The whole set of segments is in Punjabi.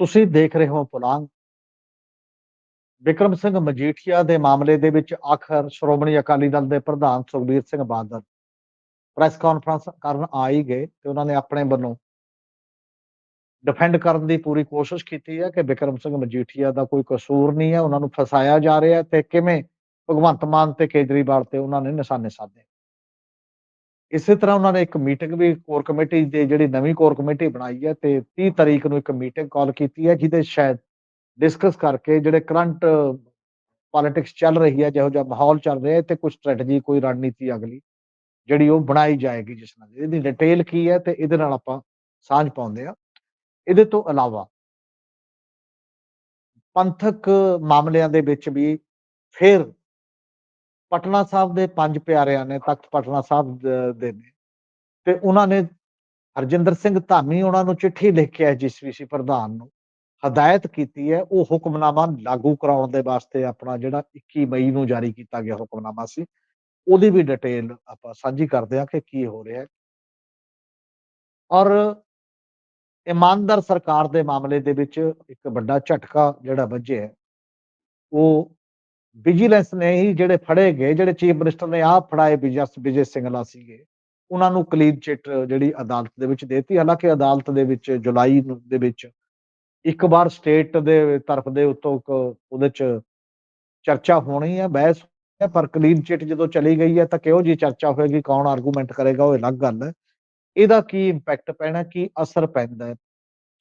ਤੁਸੀਂ ਦੇਖ ਰਹੇ ਹੋ ਪੁਲਾਂਗ। ਵਿਕਰਮ ਸਿੰਘ ਮਜੀਠੀਆ ਦੇ ਮਾਮਲੇ ਦੇ ਵਿੱਚ ਆਖਰ ਸ਼੍ਰੋਮਣੀ ਅਕਾਲੀ ਦਲ ਦੇ ਪ੍ਰਧਾਨ ਸੁਖਬੀਰ ਸਿੰਘ ਬਾਦਲ ਪ੍ਰੈਸ ਕਾਨਫਰੰਸ ਕਰਨ ਆ ਹੀ ਗਏ ਤੇ ਉਹਨਾਂ ਨੇ ਆਪਣੇ ਵੱਲੋਂ ਡਿਫੈਂਡ ਕਰਨ ਦੀ ਪੂਰੀ ਕੋਸ਼ਿਸ਼ ਕੀਤੀ ਹੈ ਕਿ ਵਿਕਰਮ ਸਿੰਘ ਮਜੀਠੀਆ ਦਾ ਕੋਈ ਕਸੂਰ ਨਹੀਂ ਹੈ, ਉਹਨਾਂ ਨੂੰ ਫਸਾਇਆ ਜਾ ਰਿਹਾ ਤੇ ਕਿਵੇਂ ਭਗਵੰਤ ਮਾਨ ਤੇ ਕੇਜਰੀਵਾਲ ਤੇ ਉਹਨਾਂ ਨੇ ਨਿਸ਼ਾਨੇ ਸਾਧੇ। ਇਸੇ ਤਰ੍ਹਾਂ ਉਹਨਾਂ ਨੇ ਇੱਕ ਮੀਟਿੰਗ ਵੀ ਕੋਰ ਕਮੇਟੀ ਦੇ ਜਿਹੜੀ ਨਵੀਂ ਕੋਰ ਕਮੇਟੀ ਬਣਾਈ ਹੈ ਤੇ 30 ਤਰੀਕ ਨੂੰ ਇੱਕ ਮੀਟਿੰਗ ਕਾਲ ਕੀਤੀ ਹੈ, ਜਿਹਦੇ ਸ਼ਾਇਦ ਡਿਸਕਸ ਕਰਕੇ ਜਿਹੜੇ ਕਰੰਟ ਪੋਲਿਟਿਕਸ ਚੱਲ ਰਹੀ ਹੈ, ਜਿਹੋ ਜਿਹਾ ਮਾਹੌਲ ਚੱਲ ਰਿਹਾ ਹੈ, ਤੇ ਕੁਝ ਸਟ੍ਰੈਟਜੀ ਕੋਈ ਰਣਨੀਤੀ ਅਗਲੀ ਜਿਹੜੀ ਉਹ ਬਣਾਈ ਜਾਏਗੀ ਜਿਸ ਨਾਲ। ਇਹਦੀ ਡਿਟੇਲ ਕੀ ਹੈ ਤੇ ਇਹਦੇ ਨਾਲ ਆਪਾਂ ਸਾਂਝ ਪਾਉਂਦੇ ਆ ਇਹਦੇ ਤੋਂ ਇਲਾਵਾ ਪੰਥਕ ਮਾਮਲਿਆਂ ਦੇ ਵਿੱਚ ਵੀ ਫਿਰ ਪਟਨਾ ਸਾਹਿਬ ਦੇ ਪੰਜ ਪਿਆਰਿਆਂ ਨੇ ਤਖਤ ਪਟਨਾ ਸਾਹਿਬ ਦੇ ਨੇ। ਤੇ ਉਹਨਾਂ ਨੇ ਹਰਜਿੰਦਰ ਸਿੰਘ ਧਾਮੀ ਉਹਨਾਂ ਨੂੰ ਚਿੱਠੀ ਲਿਖ ਕੇ ਐਜੀਸੀਸੀ ਪ੍ਰਧਾਨ ਨੂੰ ਹਦਾਇਤ ਕੀਤੀ ਹੈ, ਉਹ ਹੁਕਮਨਾਮਾ ਲਾਗੂ ਕਰਾਉਣ ਦੇ ਵਾਸਤੇ ਆਪਣਾ ਜਿਹੜਾ 21 ਮਈ ਨੂੰ ਜਾਰੀ ਕੀਤਾ ਗਿਆ ਹੁਕਮਨਾਮਾ ਸੀ, ਉਹਦੀ ਵੀ ਡਿਟੇਲ ਆਪਾਂ ਸਾਂਝੀ ਕਰਦੇ ਹਾਂ ਕਿ ਕੀ ਹੋ ਰਿਹਾ ਹੈ। ਔਰ ਇਮਾਨਦਾਰ ਸਰਕਾਰ ਦੇ ਮਾਮਲੇ ਦੇ ਵਿੱਚ ਇੱਕ ਵੱਡਾ ਝਟਕਾ ਜਿਹੜਾ ਵੱਜਿਆ ਉਹ ਵਿਜੀਲੈਂਸ ਨੇ ਹੀ ਜਿਹੜੇ ਫੜੇ ਗਏ, ਜਿਹੜੇ ਚੀਫ ਮਿਨਿਸਟਰ ਨੇ ਆਪ ਫੜਾਏ ਵਿਜੇ ਸਿੰਘਲਾ ਸੀਗੇ, ਉਹਨਾਂ ਨੂੰ ਕਲੀਨ ਚਿੱਟ ਜਿਹੜੀ ਅਦਾਲਤ ਦੇ ਵਿੱਚ ਦੇਤੀ। ਹਾਲਾਂਕਿ ਅਦਾਲਤ ਦੇ ਵਿੱਚ ਜੁਲਾਈ ਦੇ ਵਿੱਚ ਇੱਕ ਵਾਰ ਸਟੇਟ ਦੇ ਤਰਫ ਦੇ ਉੱਤੋਂ ਉਹਦੇ ਚ ਚਰਚਾ ਹੋਣੀ ਹੈ ਬਹਿਸ ਹੈ ਪਰ ਕਲੀਨ ਚਿੱਟ ਜਦੋਂ ਚਲੀ ਗਈ ਹੈ ਤਾਂ ਕਿਹੋ ਜੀ ਚਰਚਾ ਹੋਏਗੀ, ਕੌਣ ਆਰਗੂਮੈਂਟ ਕਰੇਗਾ, ਉਹ ਅਲੱਗ ਗੱਲ। ਹੈ ਇਹਦਾ ਕੀ ਇੰਪੈਕਟ ਪੈਣਾ, ਕੀ ਅਸਰ ਪੈਂਦਾ ਹੈ?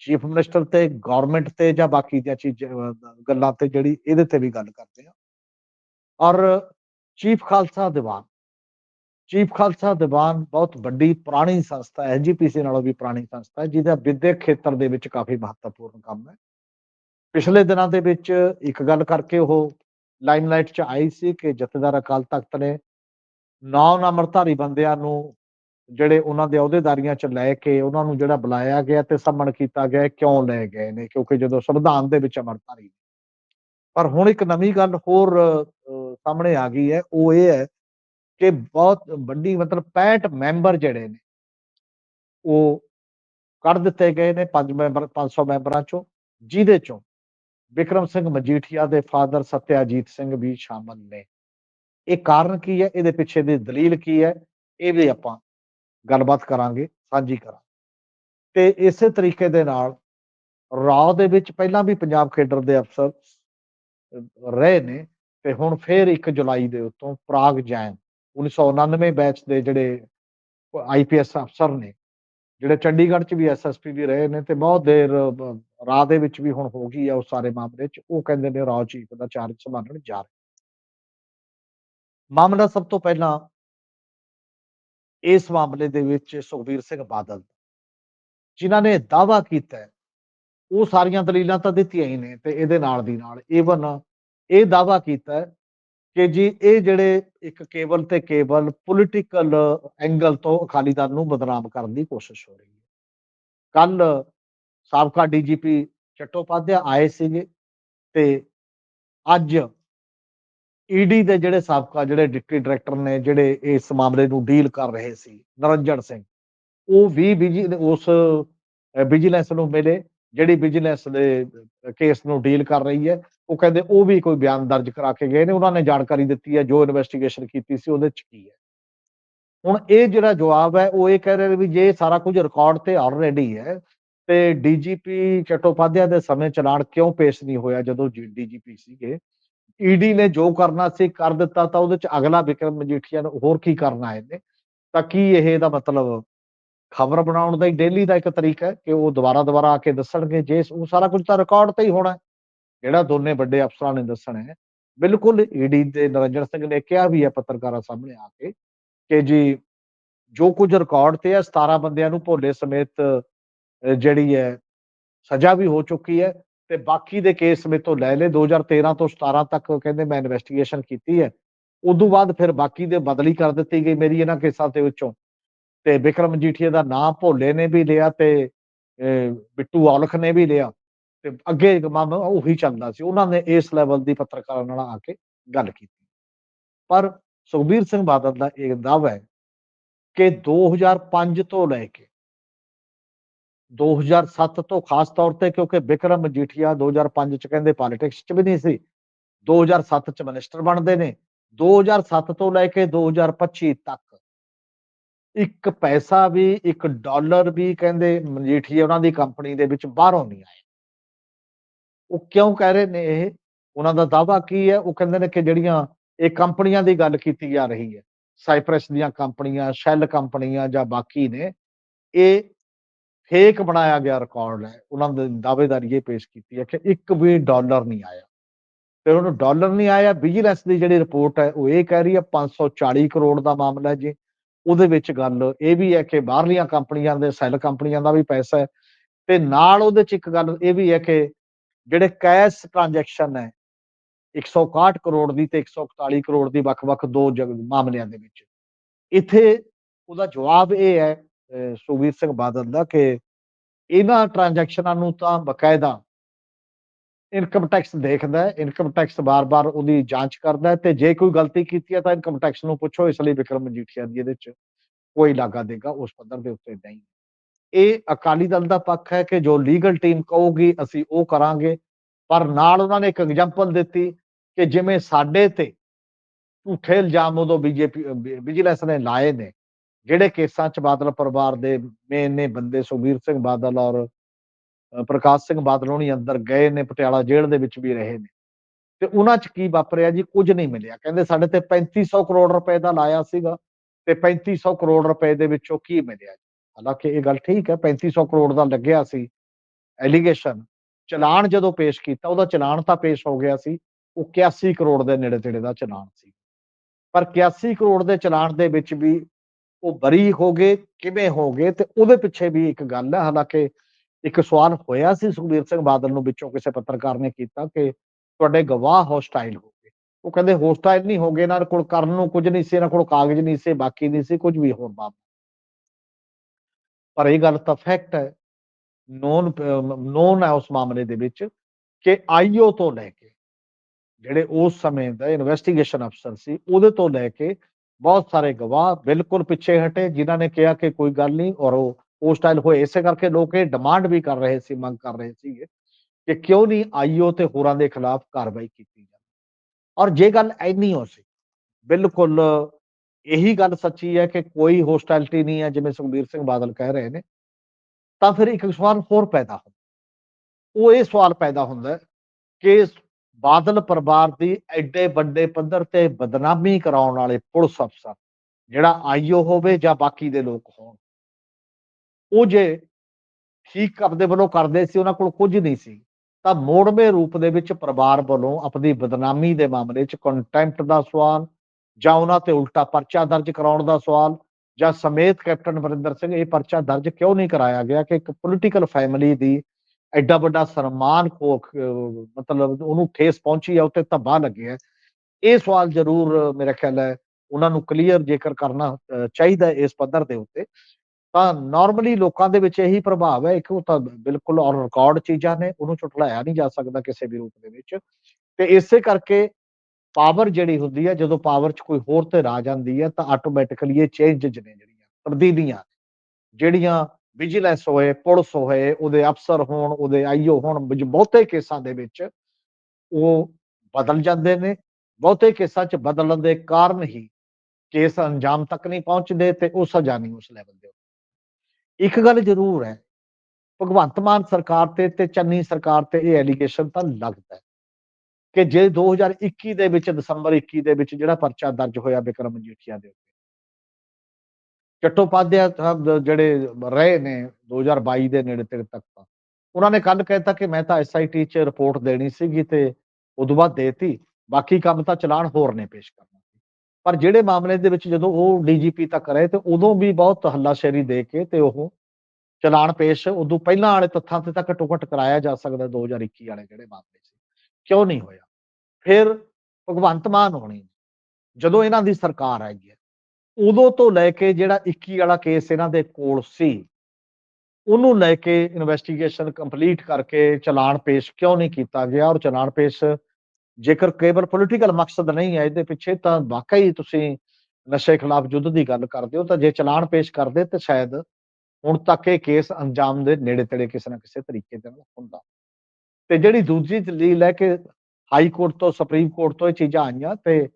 ਚੀਫ ਮਿਨਿਸਟਰ ਤੇ ਗਵਰਨਮੈਂਟ ਤੇ ਜਾਂ ਬਾਕੀ ਦੀਆਂ ਚੀਜ਼ਾਂ ਗੱਲਾਂ ਤੇ ਜਿਹੜੀ ਇਹਦੇ ਤੇ ਵੀ ਗੱਲ ਕਰਦੇ ਆ। ਔਰ ਚੀਫ ਖਾਲਸਾ ਦੀਵਾਨ। ਚੀਫ ਖਾਲਸਾ ਦੀਵਾਨ ਬਹੁਤ ਵੱਡੀ ਪੁਰਾਣੀ ਸੰਸਥਾ ਹੈ ਐਜੀਪੀਸੀ ਨਾਲੋਂ ਵੀ ਪੁਰਾਣੀ ਸੰਸਥਾ ਹੈ, ਜਿਹਦਾ ਵਿਦਿਅਕ ਖੇਤਰ ਦੇ ਵਿੱਚ ਕਾਫੀ ਮਹੱਤਵਪੂਰਨ ਕੰਮ ਹੈ। ਪਿਛਲੇ ਦਿਨਾਂ ਦੇ ਵਿੱਚ ਇੱਕ ਗੱਲ ਕਰਕੇ ਉਹ ਲਾਈਮਲਾਈਟ 'ਚ ਆਈ ਸੀ ਕਿ ਜਥੇਦਾਰ ਅਕਾਲ ਤਖਤ ਨੇ ਨੌ ਨਾਮਰਧਾਰੀ ਬੰਦਿਆਂ ਨੂੰ ਜਿਹੜੇ ਉਹਨਾਂ ਦੇ ਅਹੁਦੇਦਾਰੀਆਂ 'ਚ ਲੈ ਕੇ ਉਹਨਾਂ ਨੂੰ ਜਿਹੜਾ ਬੁਲਾਇਆ ਗਿਆ ਤੇ ਸੰਮਣ ਕੀਤਾ ਗਿਆ ਕਿਉਂ ਲੈ ਗਏ ਨੇ? ਕਿਉਂਕਿ ਜਦੋਂ ਸੰਵਿਧਾਨ ਦੇ ਵਿੱਚ ਅਮਰਧਾਰੀ ਪਰ ਹੁਣ ਇੱਕ ਨਵੀਂ ਗੱਲ ਹੋਰ ਸਾਹਮਣੇ ਆ ਗਈ ਹੈ, ਉਹ ਇਹ ਹੈ ਕਿ ਬਹੁਤ ਵੱਡੀ ਮਤਲਬ 65 ਮੈਂਬਰ ਜਿਹੜੇ ਨੇ, ਉਹ ਕੱਢ ਦਿੱਤੇ ਗਏ ਨੇ ਪੰਜ ਮੈਂਬਰ 500 ਮੈਂਬਰਾਂ ਚੋਂ, ਜਿਹਦੇ ਚੋਂ ਵਿਕਰਮ ਸਿੰਘ ਮਜੀਠੀਆ ਦੇ ਫਾਦਰ ਸਤਿਆਜੀਤ ਸਿੰਘ ਵੀ ਸ਼ਾਮਲ ਨੇ। ਇਹ ਕਾਰਨ ਕੀ ਹੈ? ਇਹਦੇ ਪਿੱਛੇ ਦੀ ਦਲੀਲ ਕੀ ਹੈ? ਇਹ ਵੀ ਆਪਾਂ ਗੱਲਬਾਤ ਕਰਾਂਗੇ, ਸਾਂਝੀ ਕਰਾਂਗੇ। ਤੇ ਇਸੇ ਤਰੀਕੇ ਦੇ ਨਾਲ ਰਾਓ ਦੇ ਵਿੱਚ ਪਹਿਲਾਂ ਵੀ ਪੰਜਾਬ ਖੇਡਰ ਦੇ ਅਫਸਰ ਰਹੇ ਨੇ ਤੇ ਹੁਣ ਫੇਰ 1 ਜੁਲਾਈ ਦੇ ਉੱਤੋਂ ਪ੍ਰਾਗ ਜੈਨ 1999 ਬੈਚ ਦੇ ਜਿਹੜੇ ਆਈਪੀਐਸ ਅਫਸਰ ਨੇ, ਜਿਹੜੇ ਚੰਡੀਗੜ੍ਹ 'ਚ ਵੀ ਐਸਐਸਪੀ ਵੀ ਰਹੇ ਨੇ ਤੇ ਬਹੁਤ ਦੇਰ ਰਾਹ ਦੇ ਵਿੱਚ ਵੀ ਹੁਣ ਹੋ ਗਈ ਆ ਉਸ ਸਾਰੇ ਮਾਮਲੇ 'ਚ, ਉਹ ਕਹਿੰਦੇ ਨੇ ਰਾਜ ਚੀਫ ਦਾ ਚਾਰਜ ਸੰਭਾਲਣ ਜਾ ਰਹੇ ਮਾਮਲਾ ਸਭ ਤੋਂ ਪਹਿਲਾਂ ਇਸ ਮਾਮਲੇ ਦੇ ਵਿੱਚ ਸੁਖਬੀਰ ਸਿੰਘ ਬਾਦਲ ਜਿਨ੍ਹਾਂ ਨੇ ਦਾਵਾ ਕੀਤਾ ਉਹ ਸਾਰੀਆਂ ਦਲੀਲਾਂ ਤਾਂ ਦਿੱਤੀਆਂ ਹੀ ਨੇ ਤੇ ਇਹਦੇ ਨਾਲ ਦੀ ਨਾਲ ਈਵਨ ਇਹ ਦਾਵਾ ਕੀਤਾ ਕਿ ਜੀ ਇਹ ਜਿਹੜੇ ਇੱਕ ਕੇਵਲ ਤੇ ਕੇਵਲ ਪੋਲਿਟੀਕਲ ਐਂਗਲ ਤੋਂ ਅਕਾਲੀ ਦਲ ਨੂੰ ਬਦਨਾਮ ਕਰਨ ਦੀ ਕੋਸ਼ਿਸ਼ ਹੋ ਰਹੀ ਹੈ। ਕੱਲ ਸਾਬਕਾ ਡੀਜੀਪੀ ਚਟੋਪਾਧਿਆ ਆਏ ਸੀਗੇ ਤੇ ਅੱਜ ਈਡੀ ਦੇ ਜਿਹੜੇ ਸਾਬਕਾ ਜਿਹੜੇ ਡਿਪਟੀ ਡਾਇਰੈਕਟਰ ਨੇ ਜਿਹੜੇ ਇਸ ਮਾਮਲੇ ਨੂੰ ਡੀਲ ਕਰ ਰਹੇ ਸੀ ਨਰਨਜਨ ਸਿੰਘ, ਉਹ ਵੀ ਬਿਜ਼ੀ ਉਸ ਵਿਜੀਲੈਂਸ ਨੂੰ ਮਿਲੇ, ਜਿਹੜੀ ਵਿਜੀਲੈਂਸ ਦੇ ਕੇਸ ਨੂੰ ਡੀਲ ਕਰ ਰਹੀ ਹੈ। ਉਹ ਕਹਿੰਦੇ, ਉਹ ਵੀ ਕੋਈ ਬਿਆਨ ਦਰਜ ਕਰਾ ਕੇ ਗਏ ਨੇ, ਉਹਨਾਂ ਨੇ ਜਾਣਕਾਰੀ ਦਿੱਤੀ ਹੈ, ਜੋ ਇਨਵੈਸਟੀਗੇਸ਼ਨ ਕੀਤੀ ਸੀ, ਉਹਦੇ ਚ ਕੀ ਹੈ। ਹੁਣ ਇਹ ਜਿਹੜਾ ਜਵਾਬ ਹੈ, ਉਹ ਇਹ ਕਹਿ ਰਹੇ ਵੀ ਜੇ ਸਾਰਾ ਕੁਝ ਰਿਕਾਰਡ ਤੇ ਆਲਰੇਡੀ ਹੈ, ਤੇ ਡੀਜੀਪੀ ਚਟੋਪਾਧਿਆ ਦੇ ਸਮੇਂ ਚਲਾਨ ਕਿਉਂ ਪੇਸ਼ ਨਹੀਂ ਹੋਇਆ ਜਦੋਂ ਡੀਜੀਪੀ ਸੀਗੇ? ਈਡੀ ਨੇ ਜੋ ਕਰਨਾ ਸੀ, ਕਰ ਦਿੱਤਾ, ਤਾਂ ਉਹਦੇ ਚ ਅਗਲਾ ਵਿਕਰਮ ਮਜੀਠੀਆ ਨੂੰ ਹੋਰ ਕੀ ਕਰਨਾ ਹੈ ਨੇ ਤਾਂ ਕੀ ਇਹ ਦਾ ਮਤਲਬ ਖਬਰ ਬਣਾਉਣ ਦਾ ਹੀ ਡੇਲੀ ਦਾ ਇੱਕ ਤਰੀਕਾ ਹੈ ਕਿ ਉਹ ਦੁਬਾਰਾ ਦੁਬਾਰਾ ਆ ਕੇ ਦੱਸਣਗੇ, ਜੇ ਉਹ ਸਾਰਾ ਕੁਝ ਤਾਂ ਰਿਕਾਰਡ ਤੇ ਹੀ ਹੋਣਾ ਜਿਹੜਾ ਦੋਨੇ ਵੱਡੇ ਅਫਸਰਾਂ ਨੇ ਦੱਸਣਾ ਹੈ, ਬਿਲਕੁਲ ਈਡੀ ਦੇ ਨਰਿੰਦਰ ਸਿੰਘ ਨੇ ਕਿਹਾ ਵੀ ਹੈ ਪੱਤਰਕਾਰਾਂ ਸਾਹਮਣੇ ਆ ਕੇ ਕਿ ਜੀ ਜੋ ਕੁਝ ਰਿਕਾਰਡ ਤੇ ਹੈ 17 ਬੰਦਿਆਂ ਨੂੰ ਭੋਲੇ ਸਮੇਤ ਜਿਹੜੀ ਹੈ, ਸਜ਼ਾ ਵੀ ਹੋ ਚੁੱਕੀ ਹੈ ਤੇ ਬਾਕੀ ਦੇ ਕੇਸ ਮੇ ਤੋਂ ਲੈ ਲੈ 2013 ਤੋਂ 17 ਤੱਕ ਕਹਿੰਦੇ ਮੈਂ ਇਨਵੈਸਟੀਗੇਸ਼ਨ ਕੀਤੀ ਹੈ। ਉਦੋਂ ਬਾਅਦ ਫਿਰ ਬਾਕੀ ਦੇ ਬਦਲੀ ਕਰ ਦਿੱਤੀ ਗਈ ਮੇਰੀ ਇਹਨਾਂ ਕੇਸਾਂ ਦੇ ਵਿੱਚੋਂ। ਤੇ ਵਿਕਰਮ ਜੀਠੀਆ ਦਾ ਨਾਮ ਭੋਲੇ ਨੇ ਵੀ ਲਿਆ ਤੇ ਬਿੱਟੂ ਔਲਖ ਨੇ ਵੀ ਲਿਆ। ਤੇ ਅੱਗੇ ਮਾਮਲਾ ਉਹੀ ਚੱਲਦਾ ਸੀ, ਉਹਨਾਂ ਨੇ ਇਸ ਲੈਵਲ ਦੀ ਪੱਤਰਕਾਰਾਂ ਨਾਲ ਆ ਕੇ ਗੱਲ ਕੀਤੀ। ਪਰ ਸੁਖਬੀਰ ਸਿੰਘ ਬਾਦਲ ਦਾ ਇਹ ਦਾਅਵਾ ਹੈ ਕਿ 2005 ਤੋਂ ਲੈ ਕੇ 2007 ਤੋਂ ਖਾਸ ਤੌਰ ਤੇ ਕਿਉਂਕਿ ਵਿਕਰਮ ਮਜੀਠੀਆ 2005 ਚ ਕਹਿੰਦੇ ਪੋਲਿਟਿਕਸ ਚ ਵੀ ਨਹੀਂ ਸੀ 2007 ਚ ਮਿਨਿਸਟਰ ਬਣਦੇ ਨੇ 2007 ਤੋਂ ਲੈ ਕੇ 2025 ਤੱਕ ਇੱਕ ਪੈਸਾ ਵੀ, ਇੱਕ ਡਾਲਰ ਵੀ ਕਹਿੰਦੇ ਮਜੀਠੀਆ ਉਹਨਾਂ ਦੀ ਕੰਪਨੀ ਦੇ ਵਿੱਚ ਬਾਹਰੋਂ ਨਹੀਂ ਆਇਆ ਉਹ ਕਿਉਂ ਕਹਿ ਰਹੇ ਨੇ ਇਹ? ਉਹਨਾਂ ਦਾ ਦਾਵਾ ਕੀ ਹੈ? ਉਹ ਕਹਿੰਦੇ ਨੇ ਕਿ ਜਿਹੜੀਆਂ ਇਹ ਕੰਪਨੀਆਂ ਦੀ ਗੱਲ ਕੀਤੀ ਜਾ ਰਹੀ ਹੈ, ਸਾਈਪ੍ਰੈਸ ਦੀਆਂ ਕੰਪਨੀਆਂ, ਸ਼ੈਲ ਕੰਪਨੀਆਂ ਜਾਂ ਬਾਕੀ ਨੇ, ਇਹ ਫੇਕ ਬਣਾਇਆ ਗਿਆ ਰਿਕਾਰਡ ਹੈ। ਉਹਨਾਂ ਦੇ ਦਾਅਵੇਦਾਰੀ ਇਹ ਪੇਸ਼ ਕੀਤੀ ਹੈ ਕਿ ਇੱਕ ਵੀ ਡਾਲਰ ਨਹੀਂ ਆਇਆ। ਤੇ ਉਹਨੂੰ ਡਾਲਰ ਨਹੀਂ ਆਇਆ ਵਿਜੀਲੈਂਸ ਦੀ ਜਿਹੜੀ ਰਿਪੋਰਟ ਹੈ, ਉਹ ਇਹ ਕਹਿ ਰਹੀ ਹੈ 540 ਕਰੋੜ ਦਾ ਮਾਮਲਾ ਜੀ। ਉਹਦੇ ਵਿੱਚ ਗੱਲ ਇਹ ਵੀ ਹੈ ਕਿ ਬਾਹਰਲੀਆਂ ਕੰਪਨੀਆਂ ਦੇ, ਸੈਲ ਕੰਪਨੀਆਂ ਦਾ ਵੀ ਪੈਸਾ ਹੈ। ਤੇ ਨਾਲ ਉਹਦੇ ਚ ਇੱਕ ਗੱਲ ਇਹ ਵੀ ਹੈ ਕਿ ਜਿਹੜੇ ਕੈਸ਼ ਟ੍ਰਾਂਜੈਕਸ਼ਨ ਹੈ 161 ਕਰੋੜ ਦੀ ਤੇ 141 ਕਰੋੜ ਦੀ ਵੱਖ-ਵੱਖ ਦੋ ਮਾਮਲਿਆਂ ਦੇ ਵਿੱਚ। ਇੱਥੇ ਉਹਦਾ ਜਵਾਬ ਇਹ ਹੈ ਸੁਖਬੀਰ ਸਿੰਘ ਬਾਦਲ ਦਾ ਕਿ ਇਹਨਾਂ ਟ੍ਰਾਂਜੈਕਸ਼ਨਾਂ ਨੂੰ ਤਾਂ ਬਕਾਇਦਾ ਇਨਕਮ ਟੈਕਸ ਦੇਖਦਾ ਹੈ ਇਨਕਮ ਟੈਕਸ ਬਾਰ-ਬਾਰ ਉਹਦੀ ਜਾਂਚ ਕਰਦਾ ਹੈ ਤੇ ਜੇ ਕੋਈ ਗਲਤੀ ਕੀਤੀ ਹੈ ਤਾਂ ਇਨਕਮ ਟੈਕਸ ਨੂੰ ਪੁੱਛੋ, ਇਸ ਲਈ ਵਿਕਰਮ ਮਜੀਠੀਆ ਦੀ ਇਹਦੇ ਵਿੱਚ ਕੋਈ ਲਾਗਾ ਦੇਗਾ, ਉਸ ਪੱਧਰ ਦੇ ਉੱਤੇ ਨਹੀਂ। ਇਹ ਅਕਾਲੀ ਦਲ ਦਾ ਪੱਖ ਹੈ ਕਿ ਜੋ ਲੀਗਲ ਟੀਮ ਕਹੂਗੀ, ਅਸੀਂ ਉਹ ਕਰਾਂਗੇ। ਪਰ ਨਾਲ ਉਹਨਾਂ ਨੇ ਇੱਕ ਐਗਜ਼ਾਮਪਲ ਦਿੱਤੀ ਕਿ ਜਿਵੇਂ ਸਾਡੇ ਤੇ ਝੂਠੇ ਇਲਜ਼ਾਮ ਉਦੋਂ ਬੀਜੇਪੀ ਵਿਜੀਲੈਂਸ ਨੇ ਲਾਏ ਨੇ, ਜਿਹੜੇ ਕੇਸਾਂ 'ਚ ਬਾਦਲ ਪਰਿਵਾਰ ਦੇ ਮੇਨੇ ਬੰਦੇ ਸੁਖਬੀਰ ਸਿੰਘ ਬਾਦਲ ਔਰ ਪ੍ਰਕਾਸ਼ ਸਿੰਘ ਬਾਦਲ ਹੋਣੀ ਅੰਦਰ ਗਏ ਨੇ ਪਟਿਆਲਾ ਜੇਲ੍ਹ ਦੇ ਵਿੱਚ ਵੀ ਰਹੇ ਨੇ। ਤੇ ਉਹਨਾਂ 'ਚ ਕੀ ਵਾਪਰਿਆ ਜੀ? ਕੁਝ ਨਹੀਂ ਮਿਲਿਆ। ਕਹਿੰਦੇ ਸਾਡੇ ਤੇ 3500 ਕਰੋੜ ਰੁਪਏ ਦਾ ਲਾਇਆ ਸੀਗਾ ਤੇ 3500 ਕਰੋੜ ਰੁਪਏ ਦੇ ਵਿੱਚੋਂ ਕੀ ਮਿਲਿਆ ਹਾਲਾਂਕਿ ਇਹ ਗੱਲ ਠੀਕ ਹੈ 3500 ਕਰੋੜ ਦਾ ਲੱਗਿਆ ਸੀ ਐਲੀਗੇਸ਼ਨ ਚਲਾਨ ਜਦੋਂ ਪੇਸ਼ ਕੀਤਾ, ਉਹਦਾ ਚਲਾਨ ਤਾਂ ਪੇਸ਼ ਹੋ ਗਿਆ ਸੀ, ਉਹ 81 ਕਰੋੜ ਦੇ ਨੇੜੇ ਤੇੜੇ ਦਾ ਚਲਾਨ ਸੀ। ਪਰ 81 ਕਰੋੜ ਦੇ ਚਲਾਨ ਦੇ ਵਿੱਚ ਵੀ ਉਹ ਬਰੀ ਹੋ ਗਏ, ਕਿਵੇਂ ਹੋ ਗਏ ਤੇ ਉਹਦੇ ਪਿੱਛੇ ਵੀ ਇੱਕ ਗੱਲ ਹੈ, ਹਾਲਾਂਕਿ ਇੱਕ ਸਵਾਲ ਹੋਇਆ ਸੀ ਸੁਖਬੀਰ ਸਿੰਘ ਬਾਦਲ ਨੂੰ ਵਿੱਚੋਂ ਕਿਸੇ ਪੱਤਰਕਾਰ ਨੇ ਕੀਤਾ ਕਿ ਤੁਹਾਡੇ ਗਵਾਹ ਹੋਸਟਾਈਲ ਹੋ ਗਏ। ਉਹ ਕਹਿੰਦੇ ਹੋਸਟਾਈਲ ਨਹੀਂ ਹੋ ਗਏ, ਇਹਨਾਂ ਕੋਲ ਕਰਨ ਨੂੰ ਕੁਝ ਨਹੀਂ ਸੀ, ਇਹਨਾਂ ਕੋਲ ਕਾਗਜ਼ ਨਹੀਂ ਸੀ, ਬਾਕੀ ਨਹੀਂ ਸੀ, ਕੁਝ ਵੀ ਹੋਰ ਬਾਤ ਪਰ ਇਹ ਗੱਲ ਤਾਂ ਫੈਕਟ ਹੈ ਨੋਨ ਨੋਨ ਹੈ ਉਸ ਮਾਮਲੇ ਦੇ ਵਿੱਚ ਕਿ ਆਈਓ ਤੋਂ ਲੈ ਕੇ, ਜਿਹੜੇ ਉਸ ਸਮੇਂ ਦਾ ਇਨਵੈਸਟੀਗੇਸ਼ਨ ਅਫਸਰ ਸੀ, ਉਹਦੇ ਤੋਂ ਲੈ ਕੇ ਬਹੁਤ ਸਾਰੇ ਗਵਾਹ ਬਿਲਕੁਲ ਪਿੱਛੇ ਹਟੇ, ਜਿਨ੍ਹਾਂ ਨੇ ਕਿਹਾ ਕਿ ਕੋਈ ਗੱਲ ਨਹੀਂ ਔਰ ਉਹ ਉਹ ਹੋਏ। ਇਸੇ ਕਰਕੇ ਲੋਕ ਇਹ ਡਿਮਾਂਡ ਵੀ ਕਰ ਰਹੇ ਸੀ, ਮੰਗ ਕਰ ਰਹੇ ਸੀਗੇ ਕਿ ਕਿਉਂ ਨਹੀਂ ਆਈਓ ਤੇ ਹੋਰਾਂ ਦੇ ਖਿਲਾਫ ਕਾਰਵਾਈ ਕੀਤੀ ਜਾਵੇ। ਔਰ ਜੇ ਗੱਲ ਐਨੀ ਹੋ ਸੀ, ਬਿਲਕੁਲ ਇਹੀ ਗੱਲ ਸੱਚੀ ਹੈ ਕਿ ਕੋਈ ਹੋਸਟੈਲਿਟੀ ਨਹੀਂ ਹੈ, ਜਿਵੇਂ ਸੁਖਬੀਰ ਸਿੰਘ ਬਾਦਲ ਕਹਿ ਰਹੇ ਨੇ, ਤਾਂ ਫਿਰ ਇੱਕ ਸਵਾਲ ਹੋਰ ਪੈਦਾ ਹੁੰਦਾ ਉਹ ਇਹ ਸਵਾਲ ਪੈਦਾ ਹੁੰਦਾ ਕਿ ਬਾਦਲ ਪਰਿਵਾਰ ਦੀ ਐਡੇ ਵੱਡੇ ਪੱਧਰ ਤੇ ਬਦਨਾਮੀ ਕਰਾਉਣ ਵਾਲੇ ਪੁਲਿਸ ਅਫਸਰ, ਜਿਹੜਾ ਆਈਓ ਹੋਵੇ ਜਾਂ ਬਾਕੀ ਦੇ ਲੋਕ ਹੋਣ, ਉਹ ਜੇ ਠੀਕ ਕਰਦੇ ਵੱਲੋਂ ਕਰਦੇ ਸੀ, ਉਹਨਾਂ ਕੋਲ ਕੁਝ ਨਹੀਂ ਸੀ, ਤਾਂ ਮੋੜਵੇਂ ਰੂਪ ਦੇ ਵਿੱਚ ਪਰਿਵਾਰ ਵੱਲੋਂ ਆਪਣੀ ਬਦਨਾਮੀ ਦੇ ਮਾਮਲੇ 'ਚ ਕੰਟੈਂਪਟ ਦਾ ਸਵਾਲ ਜਾਂ ਉਹਨਾਂ ਤੇ ਉਲਟਾ ਪਰਚਾ ਦਰਜ ਕਰਾਉਣ ਦਾ ਸਵਾਲ, ਜਾਂ ਸਮੇਤ ਕੈਪਟਨ ਵਰਿੰਦਰ ਸਿੰਘ, ਇਹ ਪਰਚਾ ਦਰਜ ਕਿਉਂ ਨਹੀਂ ਕਰਾਇਆ ਗਿਆ ਕਿ ਇੱਕ ਪੋਲੀਟੀਕਲ ਫੈਮਿਲੀ ਦੀ ਐਡਾ ਵੱਡਾ ਸਨਮਾਨ ਖੋ ਮਤਲਬ ਉਹਨੂੰ ਠੇਸ ਪਹੁੰਚੀ ਹੈ ਉੱਤੇ ਧੱਬਾ ਲੱਗਿਆ ਇਹ ਸਵਾਲ ਜ਼ਰੂਰ ਮੇਰਾ ਖਿਆਲ ਹੈ ਉਹਨਾਂ ਨੂੰ ਕਲੀਅਰ ਜੇਕਰ ਕਰਨਾ ਚਾਹੀਦਾ ਇਸ ਪੱਧਰ ਦੇ ਉੱਤੇ। ਤਾਂ ਨਾਰਮਲੀ ਲੋਕਾਂ ਦੇ ਵਿੱਚ ਇਹੀ ਪ੍ਰਭਾਵ ਹੈ, ਇੱਕ ਉਹ ਤਾਂ ਬਿਲਕੁਲ ਔਰ ਰਿਕਾਰਡ ਚੀਜ਼ਾਂ ਨੇ, ਉਹਨੂੰ ਝੁਟਲਾਇਆ ਨਹੀਂ ਜਾ ਸਕਦਾ ਕਿਸੇ ਵੀ ਰੂਪ ਦੇ ਵਿੱਚ। ਤੇ ਇਸੇ ਕਰਕੇ ਪਾਵਰ ਜਿਹੜੀ ਹੁੰਦੀ ਹੈ ਜਦੋਂ ਪਾਵਰ 'ਚ ਕੋਈ ਹੋਰ ਤੇ ਆ ਜਾਂਦੀ ਹੈ ਤਾਂ ਆਟੋਮੈਟਿਕਲੀ ਇਹ ਚੇਂਜਸ ਨੇ ਜਿਹੜੀਆਂ ਤਬਦੀਲੀਆਂ ਜਿਹੜੀਆਂ ਵਿਜੀਲੈਂਸ ਹੋਏ, ਪੁਲਿਸ ਹੋਏ, ਉਹਦੇ ਅਫਸਰ ਹੋਣ, ਉਹਦੇ ਆਈਓ ਹੋਣ ਬਹੁਤੇ ਕੇਸਾਂ ਦੇ ਵਿੱਚ ਉਹ ਬਦਲ ਜਾਂਦੇ ਨੇ। ਬਹੁਤੇ ਕੇਸਾਂ 'ਚ ਬਦਲਣ ਦੇ ਕਾਰਨ ਹੀ ਕੇਸ ਅੰਜਾਮ ਤੱਕ ਨਹੀਂ ਪਹੁੰਚਦੇ ਤੇ ਉਹ ਸਜ਼ਾ ਨਹੀਂ ਉਸ ਲੈਵਲ ਦੇ ਇੱਕ ਗੱਲ ਜ਼ਰੂਰ ਹੈ, ਭਗਵੰਤ ਮਾਨ ਸਰਕਾਰ ਤੇ ਤੇ ਚੰਨੀ ਸਰਕਾਰ ਤੇ ਇਹ ਐਲੀਗੇਸ਼ਨ ਤਾਂ ਲੱਗਦਾ ਕਿ ਜੇ 2021 ਦੇ ਵਿੱਚ, ਦਸੰਬਰ 21 ਦੇ ਵਿੱਚ ਜਿਹੜਾ ਪਰਚਾ ਦਰਜ ਹੋਇਆ ਬਿਕਰਮ ਜੀਠੀਆ ਦੇ ਉੱਤੇ। ਚਟੋਪਾਧਿਆ ਸਾਹਿਬ ਜਿਹੜੇ ਰਹੇ ਨੇ 2022 ਦੇ ਨੇੜੇ ਤੱਕ ਤੱਕ ਉਹਨਾਂ ਨੇ ਕੱਲ ਕਹਿਤਾ ਕਿ ਮੈਂ ਤਾਂ ਐਸਆਈਟੀ 'ਚ ਰਿਪੋਰਟ ਦੇਣੀ ਸੀਗੀ ਤੇ ਉਦੋਂ ਬਾਅਦ ਦੇਤੀ। ਬਾਕੀ ਕੰਮ ਤਾਂ ਚਲਾਨ ਹੋਰ ਨੇ ਪੇਸ਼ ਕਰਨਾ। ਸੀ ਪਰ ਜਿਹੜੇ ਮਾਮਲੇ ਦੇ ਵਿੱਚ ਜਦੋਂ ਉਹ ਡੀਜੀਪੀ ਤੱਕ ਰਹੇ ਤੇ ਉਦੋਂ ਵੀ ਬਹੁਤ ਹੱਲਾਸ਼ੇਰੀ ਦੇ ਕੇ ਤੇ ਉਹ ਚਲਾਨ ਪੇਸ਼ ਉਦੋਂ ਪਹਿਲਾਂ ਵਾਲੇ ਤੱਥਾਂ ਤੇ ਤਾਂ ਤੱਕ ਟੁਕਟ ਕਰਾਇਆ ਜਾ ਸਕਦਾ 2021 ਵਾਲੇ ਜਿਹੜੇ ਮਾਮਲੇ ਸੀ। ਕਿਉਂ ਨਹੀਂ ਹੋਇਆ? ਫਿਰ ਭਗਵੰਤ ਮਾਨ ਹੋਣੀ ਜਦੋਂ ਇਹਨਾਂ ਦੀ ਸਰਕਾਰ ਆਈ ਹੈ, ਉਦੋਂ ਤੋਂ ਲੈ ਕੇ ਜਿਹੜਾ 21 ਵਾਲਾ ਕੇਸ ਇਹਨਾਂ ਦੇ ਕੋਲ ਸੀ, ਉਹਨੂੰ ਲੈ ਕੇ ਇਨਵੈਸਟੀਗੇਸ਼ਨ ਕੰਪਲੀਟ ਕਰਕੇ ਚਲਾਨ ਪੇਸ਼ ਕਿਉਂ ਨਹੀਂ ਕੀਤਾ ਗਿਆ? ਔਰ ਚਲਾਨ ਪੇਸ਼ ਜੇਕਰ ਕੇਵਲ ਪੋਲੀਟੀਕਲ ਮਕਸਦ ਨਹੀਂ ਹੈ, ਇਹਦੇ ਪਿੱਛੇ ਤਾਂ ਵਾਕਈ ਤੁਸੀਂ ਨਸ਼ੇ ਖਿਲਾਫ ਯੁੱਧ ਦੀ ਗੱਲ ਕਰਦੇ ਹੋ, ਤਾਂ ਜੇ ਚਲਾਨ ਪੇਸ਼ ਕਰਦੇ, ਤੇ ਸ਼ਾਇਦ ਹੁਣ ਤੱਕ ਇਹ ਕੇਸ ਅੰਜਾਮ ਦੇ ਨੇੜੇ-ਤੇੜੇ ਕਿਸੇ ਨਾ ਕਿਸੇ ਤਰੀਕੇ ਦੇ ਨਾਲ ਹੁੰਦਾ। ਤੇ ਜਿਹੜੀ ਦੂਜੀ ਦਲੀਲ ਹੈ ਕਿ ਹਾਈ ਕੋਰਟ ਤੋਂ, ਸੁਪਰੀਮ ਕੋਰਟ ਤੋਂ ਇਹ ਚੀਜ਼ਾਂ ਆਈਆਂ ਤੇ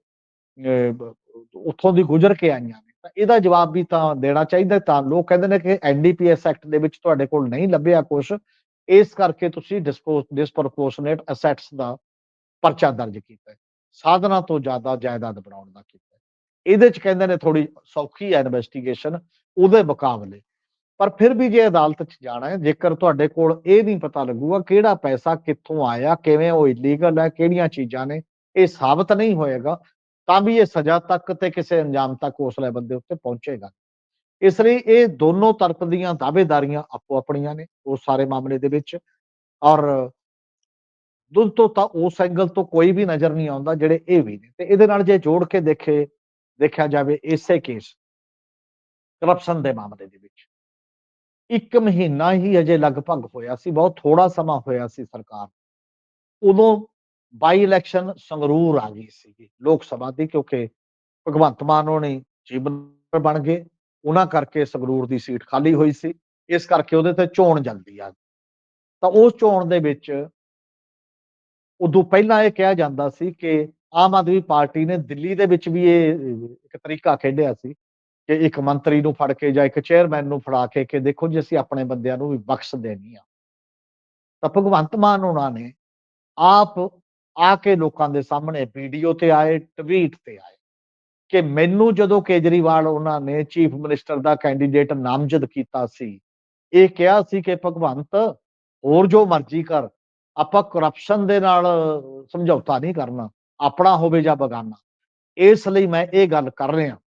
ਉੱਥੋਂ ਦੀ ਗੁਜ਼ਰ ਕੇ ਆਈਆਂ ਨੇ। ਤਾਂ ਇਹਦਾ ਜਵਾਬ ਵੀ ਤਾਂ ਦੇਣਾ ਚਾਹੀਦਾ ਤਾਂ ਲੋਕ ਕਹਿੰਦੇ ਨੇ ਕਿ ਐਨਡੀਪੀਐਸ ਐਕਟ ਦੇ ਵਿੱਚ ਤੁਹਾਡੇ ਕੋਲ ਨਹੀਂ ਲੱਭਿਆ ਕੁਛ। ਇਸ ਕਰਕੇ ਤੁਸੀਂ ਡਿਸਪੋਜ਼ ਡਿਸਪ੍ਰੋਪੋਰਸ਼ਨੇਟ ਅਸੈਟਸ ਦਾ ਪਰਚਾ ਦਰਜ ਕੀਤਾ ਹੈ। ਸਾਧਨਾਂ ਤੋਂ ਜ਼ਿਆਦਾ ਜਾਇਦਾਦ ਬਣਾਉਣ ਦਾ ਕੀਤਾ ਇਹਦੇ ਚ ਕਹਿੰਦੇ ਨੇ ਥੋੜੀ ਸੌਖੀ ਹੈ ਇਨਵੈਸਟੀਗੇਸ਼ਨ ਉਹਦੇ ਮੁਕਾਬਲੇ ਪਰ ਫਿਰ ਵੀ ਜੇ ਅਦਾਲਤ ਚ ਜਾਣਾ ਹੈ, ਜੇਕਰ ਤੁਹਾਡੇ ਕੋਲ ਇਹ ਨਹੀਂ ਪਤਾ ਲੱਗੂਗਾ ਕਿਹੜਾ ਪੈਸਾ ਕਿੱਥੋਂ ਆਇਆ, ਕਿਵੇਂ ਉਹ ਇਲੀਗਲ ਹੈ, ਕਿਹੜੀਆਂ ਚੀਜ਼ਾਂ ਨੇ, ਇਹ ਸਾਬਤ ਨਹੀਂ ਹੋਏਗਾ, ਤਾਂ ਵੀ ਇਹ ਸਜ਼ਾ ਤੱਕ ਤੇ ਕਿਸੇ ਅੰਜਾਮ ਤੱਕ ਉਸ ਬੰਦੇ ਉੱਤੇ ਪਹੁੰਚੇਗਾ। ਇਸ ਲਈ ਇਹ ਦੋਨੋਂ ਤਰਫ ਦੀਆਂ ਦਾਅਵੇਦਾਰੀਆਂ ਆਪੋ ਆਪਣੀਆਂ ਨੇ ਉਸ ਸਾਰੇ ਮਾਮਲੇ ਦੇ ਵਿੱਚ ਔਰ ਦੁੱਧ ਤੋਂ ਤਾਂ ਉਸ ਐਂਗਲ ਤੋਂ ਕੋਈ ਵੀ ਨਜ਼ਰ ਨਹੀਂ ਆਉਂਦਾ ਜਿਹੜੇ ਇਹ ਵੀ ਨੇ। ਤੇ ਇਹਦੇ ਨਾਲ ਜੇ ਜੋੜ ਕੇ ਦੇਖੇ, ਦੇਖਿਆ ਜਾਵੇ ਇਸੇ ਕੇਸ ਕਰਪਸ਼ਨ ਦੇ ਮਾਮਲੇ ਦੇ ਵਿੱਚ। ਇੱਕ ਮਹੀਨਾ ਹੀ ਅਜੇ ਲਗਭਗ ਹੋਇਆ ਸੀ, ਬਹੁਤ ਥੋੜਾ ਸਮਾਂ ਹੋਇਆ ਸੀ ਸਰਕਾਰ। ਉਦੋਂ ਬਾਈ ਇਲੈਕਸ਼ਨ ਸੰਗਰੂਰ ਆ ਗਈ ਸੀ ਲੋਕ ਸਭਾ ਦੀ, ਕਿਉਂਕਿ ਭਗਵੰਤ ਮਾਨ ਹੋਣੀ ਜੀਵਨ ਬਣ ਗਏ। ਉਹਨਾਂ ਕਰਕੇ ਸੰਗਰੂਰ ਦੀ ਸੀਟ ਖਾਲੀ ਹੋਈ ਸੀ। ਇਸ ਕਰਕੇ ਉਹਦੇ ਤੇ ਚੋਣ ਜਲਦੀ ਆ ਗਈ। ਤਾਂ ਉਸ ਚੋਣ ਦੇ ਵਿੱਚ ਉਦੋਂ ਪਹਿਲਾਂ ਇਹ ਕਿਹਾ ਜਾਂਦਾ ਸੀ ਕਿ ਆਮ ਆਦਮੀ ਪਾਰਟੀ ਨੇ ਦਿੱਲੀ ਦੇ ਵਿੱਚ ਵੀ ਇਹ ਇੱਕ ਤਰੀਕਾ ਖੇਡਿਆ ਸੀ ਕਿ ਇੱਕ ਮੰਤਰੀ ਨੂੰ ਫੜ ਕੇ ਜਾਂ ਇੱਕ ਚੇਅਰਮੈਨ ਨੂੰ ਫੜਾ ਕੇ ਕਿ ਦੇਖੋ ਜੀ ਅਸੀਂ ਆਪਣੇ ਬੰਦਿਆਂ ਨੂੰ ਵੀ ਬਖਸ਼ ਦੇਣੀ ਆ। ਤਾਂ ਭਗਵੰਤ ਮਾਨ ਉਹਨਾਂ ਨੇ ਆਪ ਆ ਕੇ ਲੋਕਾਂ ਦੇ ਸਾਹਮਣੇ ਵੀਡੀਓ ਤੇ ਆਏ ਟਵੀਟ ਤੇ ਆਏ ਕਿ ਮੈਨੂੰ ਜਦੋਂ ਕੇਜਰੀਵਾਲ ਉਹਨਾਂ ਨੇ ਚੀਫ ਮਿਨਿਸਟਰ ਦਾ ਕੈਂਡੀਡੇਟ ਨਾਮਜ਼ਦ ਕੀਤਾ ਸੀ, ਇਹ ਕਿਹਾ ਸੀ ਕਿ ਭਗਵੰਤ ਹੋਰ ਜੋ ਮਰਜ਼ੀ ਕਰ, ਆਪਾਂ ਕਰਪਸ਼ਨ ਦੇ ਨਾਲ ਸਮਝੌਤਾ ਨਹੀਂ ਕਰਨਾ, ਆਪਣਾ ਹੋਵੇ ਜਾਂ ਬਗਾਨਾ। ਇਸ ਲਈ ਮੈਂ ਇਹ ਗੱਲ ਕਰ ਰਿਹਾ।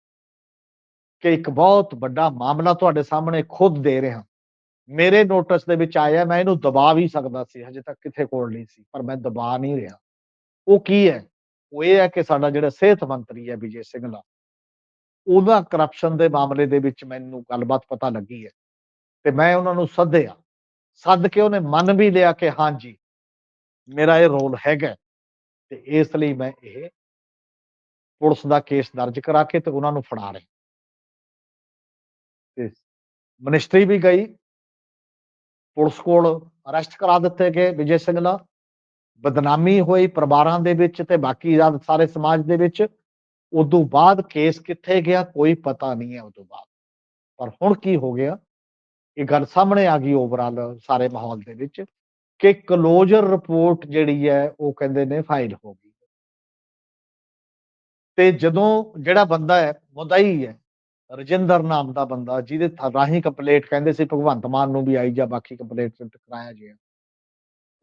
ਕਿ ਇੱਕ ਬਹੁਤ ਵੱਡਾ ਮਾਮਲਾ ਤੁਹਾਡੇ ਸਾਹਮਣੇ ਖੁਦ ਦੇ ਰਿਹਾ। ਮੇਰੇ ਨੋਟਿਸ ਦੇ ਵਿੱਚ ਆਇਆ, ਮੈਂ ਇਹਨੂੰ ਦਬਾ ਵੀ ਸਕਦਾ ਸੀ, ਹਜੇ ਤੱਕ ਕਿੱਥੇ ਕੋਲ ਨਹੀਂ ਸੀ, ਪਰ ਮੈਂ ਦਬਾ ਨਹੀਂ ਰਿਹਾ। ਉਹ ਕੀ ਹੈ? ਉਹ ਇਹ ਹੈ ਕਿ ਸਾਡਾ ਜਿਹੜਾ ਸਿਹਤ ਮੰਤਰੀ ਹੈ ਵਿਜੇ ਸਿੰਘਲਾ ਉਹਦਾ ਕਰਪਸ਼ਨ ਦੇ ਮਾਮਲੇ ਦੇ ਵਿੱਚ ਮੈਨੂੰ ਗੱਲਬਾਤ ਪਤਾ ਲੱਗੀ ਹੈ ਤੇ ਮੈਂ ਉਹਨਾਂ ਨੂੰ ਸੱਦਿਆ। ਸੱਦ ਕੇ ਉਹਨੇ ਮੰਨ ਵੀ ਲਿਆ ਕਿ ਹਾਂਜੀ, ਮੇਰਾ ਇਹ ਰੋਲ ਹੈਗਾ ਤੇ ਇਸ ਲਈ ਮੈਂ ਇਹ ਪੁਲਿਸ ਦਾ ਕੇਸ ਦਰਜ ਕਰਾ ਕੇ ਤੇ ਉਹਨਾਂ ਨੂੰ ਫੜਾ ਰਿਹਾ। ਤੇ ਮਿਨਿਸਟਰੀ ਵੀ ਗਈ। ਪੁਲਿਸ ਕੋਲ ਅਰੈਸਟ ਕਰਾ ਦਿੱਤੇ ਗਏ ਵਿਜੇ ਸਿੰਘਲਾ ਬਦਨਾਮੀ ਹੋਈ ਪਰਿਵਾਰਾਂ ਦੇ ਵਿੱਚ ਤੇ ਬਾਕੀ ਸਾਰੇ ਸਮਾਜ ਦੇ ਵਿੱਚ। ਉਦੋਂ ਬਾਅਦ ਕੇਸ ਕਿੱਥੇ ਗਿਆ ਕੋਈ ਪਤਾ ਨਹੀਂ ਹੈ ਉਦੋਂ ਬਾਅਦ। ਪਰ ਹੁਣ ਕੀ ਹੋ ਗਿਆ? ਇਹ ਗੱਲ ਸਾਹਮਣੇ ਆ ਗਈ ਓਵਰਆਲ ਸਾਰੇ ਮਾਹੌਲ ਦੇ ਵਿੱਚ ਕਿ ਕਲੋਜ਼ਰ ਰਿਪੋਰਟ ਜਿਹੜੀ ਹੈ ਉਹ ਕਹਿੰਦੇ ਨੇ ਫਾਈਲ ਹੋ ਗਈ। ਤੇ ਜਦੋਂ ਜਿਹੜਾ ਬੰਦਾ ਹੈ ਮੁਦਈ ਹੈ ਰਜਿੰਦਰ ਨਾਮ ਦਾ ਬੰਦਾ ਜਿਹਦੇ ਥ- ਰਾਹੀਂ ਕੰਪਲੇਂਟ ਕਹਿੰਦੇ ਸੀ ਭਗਵੰਤ ਮਾਨ ਨੂੰ ਵੀ ਆਈ ਜਾਂ ਬਾਕੀ ਕੰਪਲੇਂਟ ਕਰਾਇਆ ਗਿਆ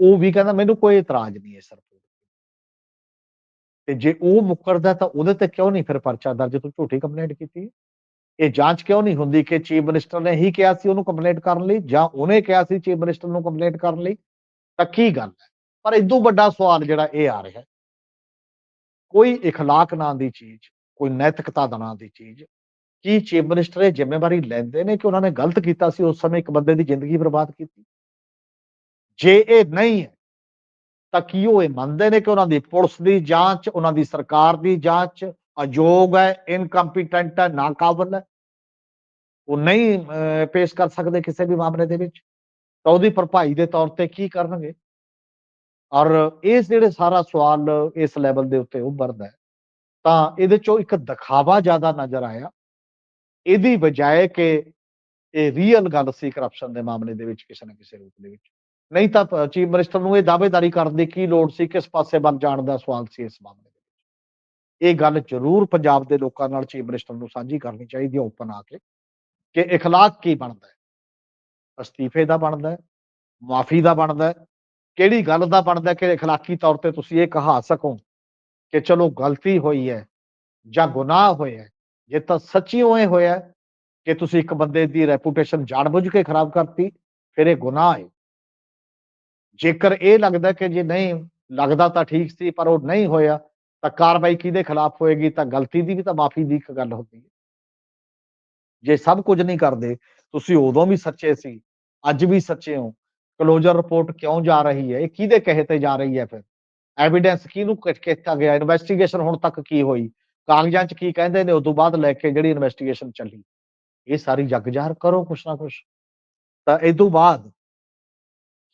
ਉਹ ਵੀ ਕਹਿੰਦਾ ਮੈਨੂੰ ਕੋਈ ਇਤਰਾਜ਼ ਨਹੀਂ ਇਸ ਰਿਪੋਰਟ ਤੇ ਜੇ ਉਹ ਮੁਕਰਦਾ ਤਾਂ ਉਹਦੇ ਤੇ ਕਿਉਂ ਨਹੀਂ ਫਿਰ ਪਰਚਾ ਦਰਜ ਤੂੰ ਝੂਠੀ ਕੰਪਲੇਂਟ ਕੀਤੀ ਇਹ ਜਾਂਚ ਕਿਉਂ ਨਹੀਂ ਹੁੰਦੀ ਕਿ ਚੀਫ ਮਿਨਿਸਟਰ ਨੇ ਹੀ ਕਿਹਾ ਸੀ ਉਹਨੂੰ ਕੰਪਲੇਂਟ ਕਰਨ ਲਈ ਜਾਂ ਉਹਨੇ ਕਿਹਾ ਸੀ ਚੀਫ ਮਿਨਿਸਟਰ ਨੂੰ ਕੰਪਲੇਂਟ ਕਰਨ ਲਈ ਤਾਂ ਕੀ ਗੱਲ ਹੈ ਪਰ ਇਦੋਂ ਵੱਡਾ ਸਵਾਲ ਜਿਹੜਾ ਇਹ ਆ ਰਿਹਾ ਹੈ ਕੋਈ اخلاق ਨਾਂ ਦੀ ਚੀਜ਼ ਕੋਈ ਨੈਤਿਕਤਾ ਦਾ ਨਾਂ ਦੀ ਚੀਜ਼ ਕੀ ਚੀਫ ਮਿਨਿਸਟਰ ਇਹ ਜ਼ਿੰਮੇਵਾਰੀ ਲੈਂਦੇ ਨੇ ਕਿ ਉਹਨਾਂ ਨੇ ਗਲਤ ਕੀਤਾ ਸੀ, ਉਸ ਸਮੇਂ ਇੱਕ ਬੰਦੇ ਦੀ ਜ਼ਿੰਦਗੀ ਬਰਬਾਦ ਕੀਤੀ? ਜੇ ਇਹ ਨਹੀਂ ਹੈ, ਤਾਂ ਕੀ ਉਹ ਇਹ ਮੰਨਦੇ ਨੇ ਕਿ ਉਹਨਾਂ ਦੀ ਪੁਲਿਸ ਦੀ ਜਾਂਚ, ਉਹਨਾਂ ਦੀ ਸਰਕਾਰ ਦੀ ਜਾਂਚ ਅਯੋਗ ਹੈ ਇਨਕੰਪੀਟੈਂਟ ਹੈ, ਨਾਕਾਬਲ ਹੈ? ਉਹ ਨਹੀਂ ਪੇਸ਼ ਕਰ ਸਕਦੇ ਕਿਸੇ ਵੀ ਮਾਮਲੇ ਦੇ ਵਿੱਚ? ਤਾਂ ਉਹਦੀ ਭਰਪਾਈ ਦੇ ਤੌਰ ਤੇ ਕੀ ਕਰਨਗੇ? ਔਰ ਇਸ ਜਿਹੜੇ ਸਾਰਾ ਸਵਾਲ ਇਸ ਲੈਵਲ ਦੇ ਉੱਤੇ ਉੱਭਰਦਾ ਹੈ, ਤਾਂ ਇਹਦੇ ਚੋਂ ਇੱਕ ਦਿਖਾਵਾ ਜ਼ਿਆਦਾ ਨਜ਼ਰ ਆਇਆ। ਇਹਦੀ ਬਜਾਏ ਕਿ ਇਹ ਰੀਅਲ ਗੱਲ ਸੀ ਕਰਪਸ਼ਨ ਦੇ ਮਾਮਲੇ ਦੇ ਵਿੱਚ ਕਿਸੇ ਨਾ ਕਿਸੇ ਰੂਪ ਦੇ ਵਿੱਚ ਨਹੀਂ ਤਾਂ ਚੀਫ ਮਿਨਿਸਟਰ ਨੂੰ ਇਹ ਦਾਅਵੇਦਾਰੀ ਕਰਨ ਦੀ ਕੀ ਲੋੜ ਸੀ ਕਿਸ ਪਾਸੇ ਵੱਲ ਜਾਣ ਦਾ ਸਵਾਲ ਸੀ ਇਸ ਮਾਮਲੇ ਦੇ ਵਿੱਚ ਇਹ ਗੱਲ ਜ਼ਰੂਰ ਪੰਜਾਬ ਦੇ ਲੋਕਾਂ ਨਾਲ ਚੀਫ ਮਿਨਿਸਟਰ ਨੂੰ ਸਾਂਝੀ ਕਰਨੀ ਚਾਹੀਦੀ ਹੈ ਓਪਨ ਆ ਕੇ ਕਿ اخلاق ਕੀ ਬਣਦਾ ਹੈ ਅਸਤੀਫੇ ਦਾ ਬਣਦਾ ਹੈ ਮਾਫੀ ਦਾ ਬਣਦਾ ਹੈ ਕਿਹੜੀ ਗੱਲ ਦਾ ਬਣਦਾ ਹੈ ਕਿ اخلاقی ਤੌਰ ਤੇ ਤੁਸੀਂ ਇਹ ਕਹਾ ਸਕੋ ਕਿ ਚਲੋ ਗਲਤੀ ਹੋਈ ਹੈ ਜਾਂ ਗੁਨਾਹ ਹੋਇਆ ਹੈ ਜੇ ਤਾਂ ਸੱਚੀ ਹੋਏ ਹੋਇਆ ਕਿ ਤੁਸੀਂ ਇੱਕ ਬੰਦੇ ਦੀ ਰੈਪੂਟੇਸ਼ਨ ਜਾਣਬੁੱਝ ਕੇ ਖਰਾਬ ਕਰਤੀ, ਫਿਰ ਇਹ ਗੁਨਾਹ ਹੈ। ਜੇਕਰ ਇਹ ਲੱਗਦਾ ਕਿ ਜੇ ਨਹੀਂ ਲੱਗਦਾ ਤਾਂ ਠੀਕ ਸੀ, ਪਰ ਉਹ ਨਹੀਂ ਹੋਇਆ, ਤਾਂ ਕਾਰਵਾਈ ਕਿਹਦੇ ਖਿਲਾਫ ਹੋਏਗੀ, ਤਾਂ ਗਲਤੀ ਦੀ ਵੀ ਤਾਂ ਮਾਫੀ ਦੀ ਇੱਕ ਗੱਲ ਹੁੰਦੀ ਹੈ। ਜੇ ਸਭ ਕੁਝ ਨਹੀਂ ਕਰਦੇ, ਤੁਸੀਂ ਉਦੋਂ ਵੀ ਸੱਚੇ ਸੀ, ਅੱਜ ਵੀ ਸੱਚੇ ਹੋ। ਕਲੋਜ਼ਰ ਰਿਪੋਰਟ ਕਿਉਂ ਜਾ ਰਹੀ ਹੈ? ਇਹ ਕਿਹਦੇ ਕਹੇ ਤੇ ਜਾ ਰਹੀ ਹੈ ਫਿਰ? ਐਵੀਡੈਂਸ ਕਿਹਨੂੰ ਕ- ਕੀਤਾ ਗਿਆ? ਇਨਵੈਸਟੀਗੇਸ਼ਨ ਹੁਣ ਤੱਕ ਕੀ ਹੋਈ? ਕਾਗਜ਼ਾਂ 'ਚ ਕੀ ਕਹਿੰਦੇ ਨੇ ਉਸ ਤੋਂ ਬਾਅਦ ਲੈ ਕੇ ਜਿਹੜੀ ਇਨਵੈਸਟੀਗੇਸ਼ਨ ਚੱਲੀ। ਇਹ ਸਾਰੀ ਜੱਗ ਜ਼ਾਹਰ ਕਰੋ ਕੁਛ ਨਾ ਕੁਛ। ਤਾਂ ਇਹ ਤੋਂ ਬਾਅਦ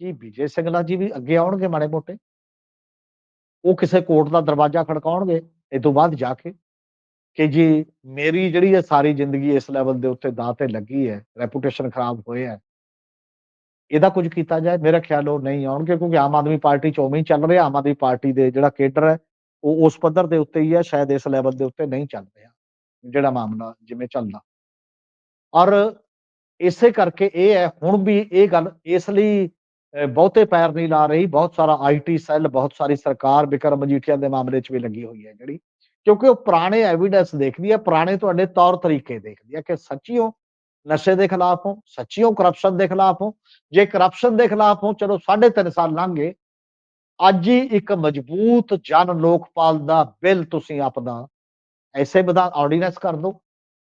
ਕੀ ਵਿਜੇ ਸਿੰਗਲਾ ਜੀ ਵੀ ਅੱਗੇ ਆਉਣਗੇ ਮਾੜੇ ਮੋਟੇ? ਉਹ ਕਿਸੇ ਕੋਰਟ ਦਾ ਦਰਵਾਜ਼ਾ ਖੜਕਾਉਣਗੇ, ਇਹ ਤੋਂ ਬਾਅਦ ਜਾ ਕੇ ਕਿ ਜੀ ਮੇਰੀ ਜਿਹੜੀ ਹੈ ਸਾਰੀ ਜ਼ਿੰਦਗੀ ਇਸ ਲੈਵਲ ਦੇ ਉੱਤੇ ਦਾਅ ਤੇ ਲੱਗੀ ਹੈ ਰੈਪੂਟੇਸ਼ਨ ਖਰਾਬ ਹੋਇਆ ਹੈ, ਇਹਦਾ ਕੁਝ ਕੀਤਾ ਜਾਏ? ਮੇਰਾ ਖਿਆਲ ਉਹ ਨਹੀਂ ਆਉਣਗੇ ਕਿਉਂਕਿ ਆਮ ਆਦਮੀ ਪਾਰਟੀ ਚ ਉਵੇਂ ਚੱਲ ਰਿਹਾ, ਆਮ ਆਦਮੀ ਪਾਰਟੀ ਦੇ ਜਿਹੜਾ ਕੇਡਰ ਹੈ ਉਹ ਉਸ ਪੱਧਰ ਦੇ ਉੱਤੇ ਹੀ ਹੈ, ਸ਼ਾਇਦ ਇਸ ਲੈਵਲ ਦੇ ਉੱਤੇ ਨਹੀਂ ਚੱਲ ਰਿਹਾ, ਜਿਹੜਾ ਮਾਮਲਾ ਜਿਵੇਂ ਚੱਲਦਾ। ਔਰ ਇਸੇ ਕਰਕੇ ਇਹ ਹੈ, ਹੁਣ ਵੀ ਇਹ ਗੱਲ ਇਸ ਲਈ ਬਹੁਤੇ ਪੈਰ ਨਹੀਂ ਲਾ ਰਹੀ, ਬਹੁਤ ਸਾਰਾ ਆਈਟੀ ਸੈੱਲ ਬਹੁਤ ਸਾਰੀ ਸਰਕਾਰ ਬਿਕਰਮ ਮਜੀਠੀਆ ਦੇ ਮਾਮਲੇ 'ਚ ਵੀ ਲੱਗੀ ਹੋਈ ਹੈ ਜਿਹੜੀ, ਕਿਉਂਕਿ ਉਹ ਪੁਰਾਣੇ ਐਵੀਡੈਂਸ ਦੇਖਦੀ ਹੈ, ਪੁਰਾਣੇ ਤੁਹਾਡੇ ਤੌਰ ਤਰੀਕੇ ਦੇਖਦੀ ਹੈ ਕਿ ਸੱਚੀਓ ਨਸ਼ੇ ਦੇ ਖਿਲਾਫ ਹੋ, ਸੱਚੀਓ ਕਰਪਸ਼ਨ ਦੇ ਖਿਲਾਫ ਹੋ, ਜੇ ਕਰਪਸ਼ਨ ਦੇ ਖਿਲਾਫ ਹੋ, ਚਲੋ 3.5 ਸਾਲ ਲੰਘ ਗਏ ਅੱਜ ਹੀ ਇੱਕ ਮਜ਼ਬੂਤ ਜਨ ਲੋਕਪਾਲ ਦਾ ਬਿੱਲ ਤੁਸੀਂ ਆਪਦਾ ਐਸੇ ਵਿਧਾਨ ਆਰਡੀਨੈਂਸ ਕਰ ਦਿਓ।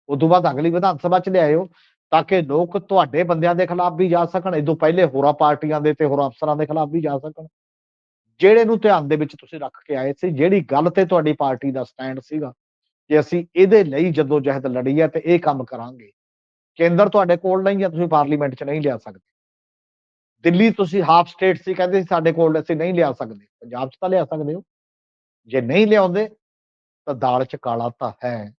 ਉਦੋਂ ਬਾਅਦ ਅਗਲੀ ਵਿਧਾਨ ਸਭਾ ਚ ਲਿਆਇਓ ਤਾਂ ਕਿ ਲੋਕ ਤੁਹਾਡੇ ਬੰਦਿਆਂ ਦੇ ਖਿਲਾਫ ਵੀ ਜਾ ਸਕਣ। ਇਦੋਂ ਪਹਿਲੇ ਹੋਰਾਂ ਪਾਰਟੀਆਂ ਦੇ ਤੇ ਹੋਰਾਂ ਅਫਸਰਾਂ ਦੇ ਖਿਲਾਫ ਵੀ ਜਾ ਸਕਣ। ਜਿਹੜੇ ਨੂੰ ਧਿਆਨ ਦੇ ਵਿੱਚ ਤੁਸੀਂ ਰੱਖ ਕੇ ਆਏ ਸੀ, ਜਿਹੜੀ ਗੱਲ ਤੇ ਤੁਹਾਡੀ ਪਾਰਟੀ ਦਾ ਸਟੈਂਡ ਸੀਗਾ ਕਿ ਅਸੀਂ ਇਹਦੇ ਲਈ ਜਦੋਂ ਜਹਿਦ ਲੜੀ ਹੈ ਤੇ ਇਹ ਕੰਮ ਕਰਾਂਗੇ। ਕੇਂਦਰ ਤੁਹਾਡੇ ਕੋਲ ਨਹੀਂ ਹੈ, ਤੁਸੀਂ ਪਾਰਲੀਮੈਂਟ 'ਚ ਨਹੀਂ ਲਿਆ ਸਕਦੇ। ਦਿੱਲੀ ਤੁਸੀਂ ਹਾਫ ਸਟੇਟ ਸੀ, ਕਹਿੰਦੇ ਸੀ ਸਾਡੇ ਕੋਲ ਅਸੀਂ ਨਹੀਂ ਲਿਆ ਸਕਦੇ। ਪੰਜਾਬ 'ਚ ਤਾਂ ਲਿਆ ਸਕਦੇ ਹੋ। ਜੇ ਨਹੀਂ ਲਿਆਉਂਦੇ, ਤਾਂ ਦਾਲ 'ਚ ਕਾਲਾ ਤਾਂ ਹੈ।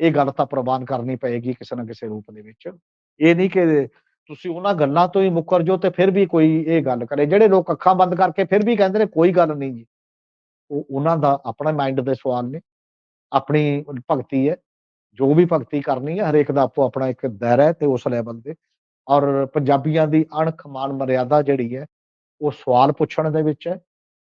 ਇਹ ਗੱਲ ਤਾਂ ਪ੍ਰਵਾਨ ਕਰਨੀ ਪਏਗੀ ਕਿਸੇ ਨਾ ਕਿਸੇ ਰੂਪ ਦੇ ਵਿੱਚ। ਇਹ ਨਹੀਂ ਕਿ ਤੁਸੀਂ ਉਹਨਾਂ ਗੱਲਾਂ ਤੋਂ ਹੀ ਮੁੱਕਰ ਜੋ ਤੇ ਫਿਰ ਵੀ ਕੋਈ ਇਹ ਗੱਲ ਕਰੇ। ਜਿਹੜੇ ਲੋਕ ਅੱਖਾਂ ਬੰਦ ਕਰਕੇ ਫਿਰ ਵੀ ਕਹਿੰਦੇ ਨੇ, ਕੋਈ ਗੱਲ ਨਹੀਂ ਜੀ। ਉਹ ਉਹਨਾਂ ਦਾ ਆਪਣਾ ਮਾਈਂਡ ਦੇ ਸਵਾਲ ਨੇ। ਆਪਣੀ ਭਗਤੀ ਹੈ। ਜੋ ਵੀ ਭਗਤੀ ਕਰਨੀ ਹੈ, ਹਰੇਕ ਦਾ ਆਪੋ ਆਪਣਾ ਇੱਕ ਦਾਇਰਾ ਹੈ ਤੇ ਉਸ ਲੈਵਲ ਤੇ। ਔਰ ਪੰਜਾਬੀਆਂ ਦੀ ਅਣਖ ਮਾਨ ਮਰਿਆਦਾ ਜਿਹੜੀ ਹੈ, ਉਹ ਸਵਾਲ ਪੁੱਛਣ ਦੇ ਵਿੱਚ ਹੈ,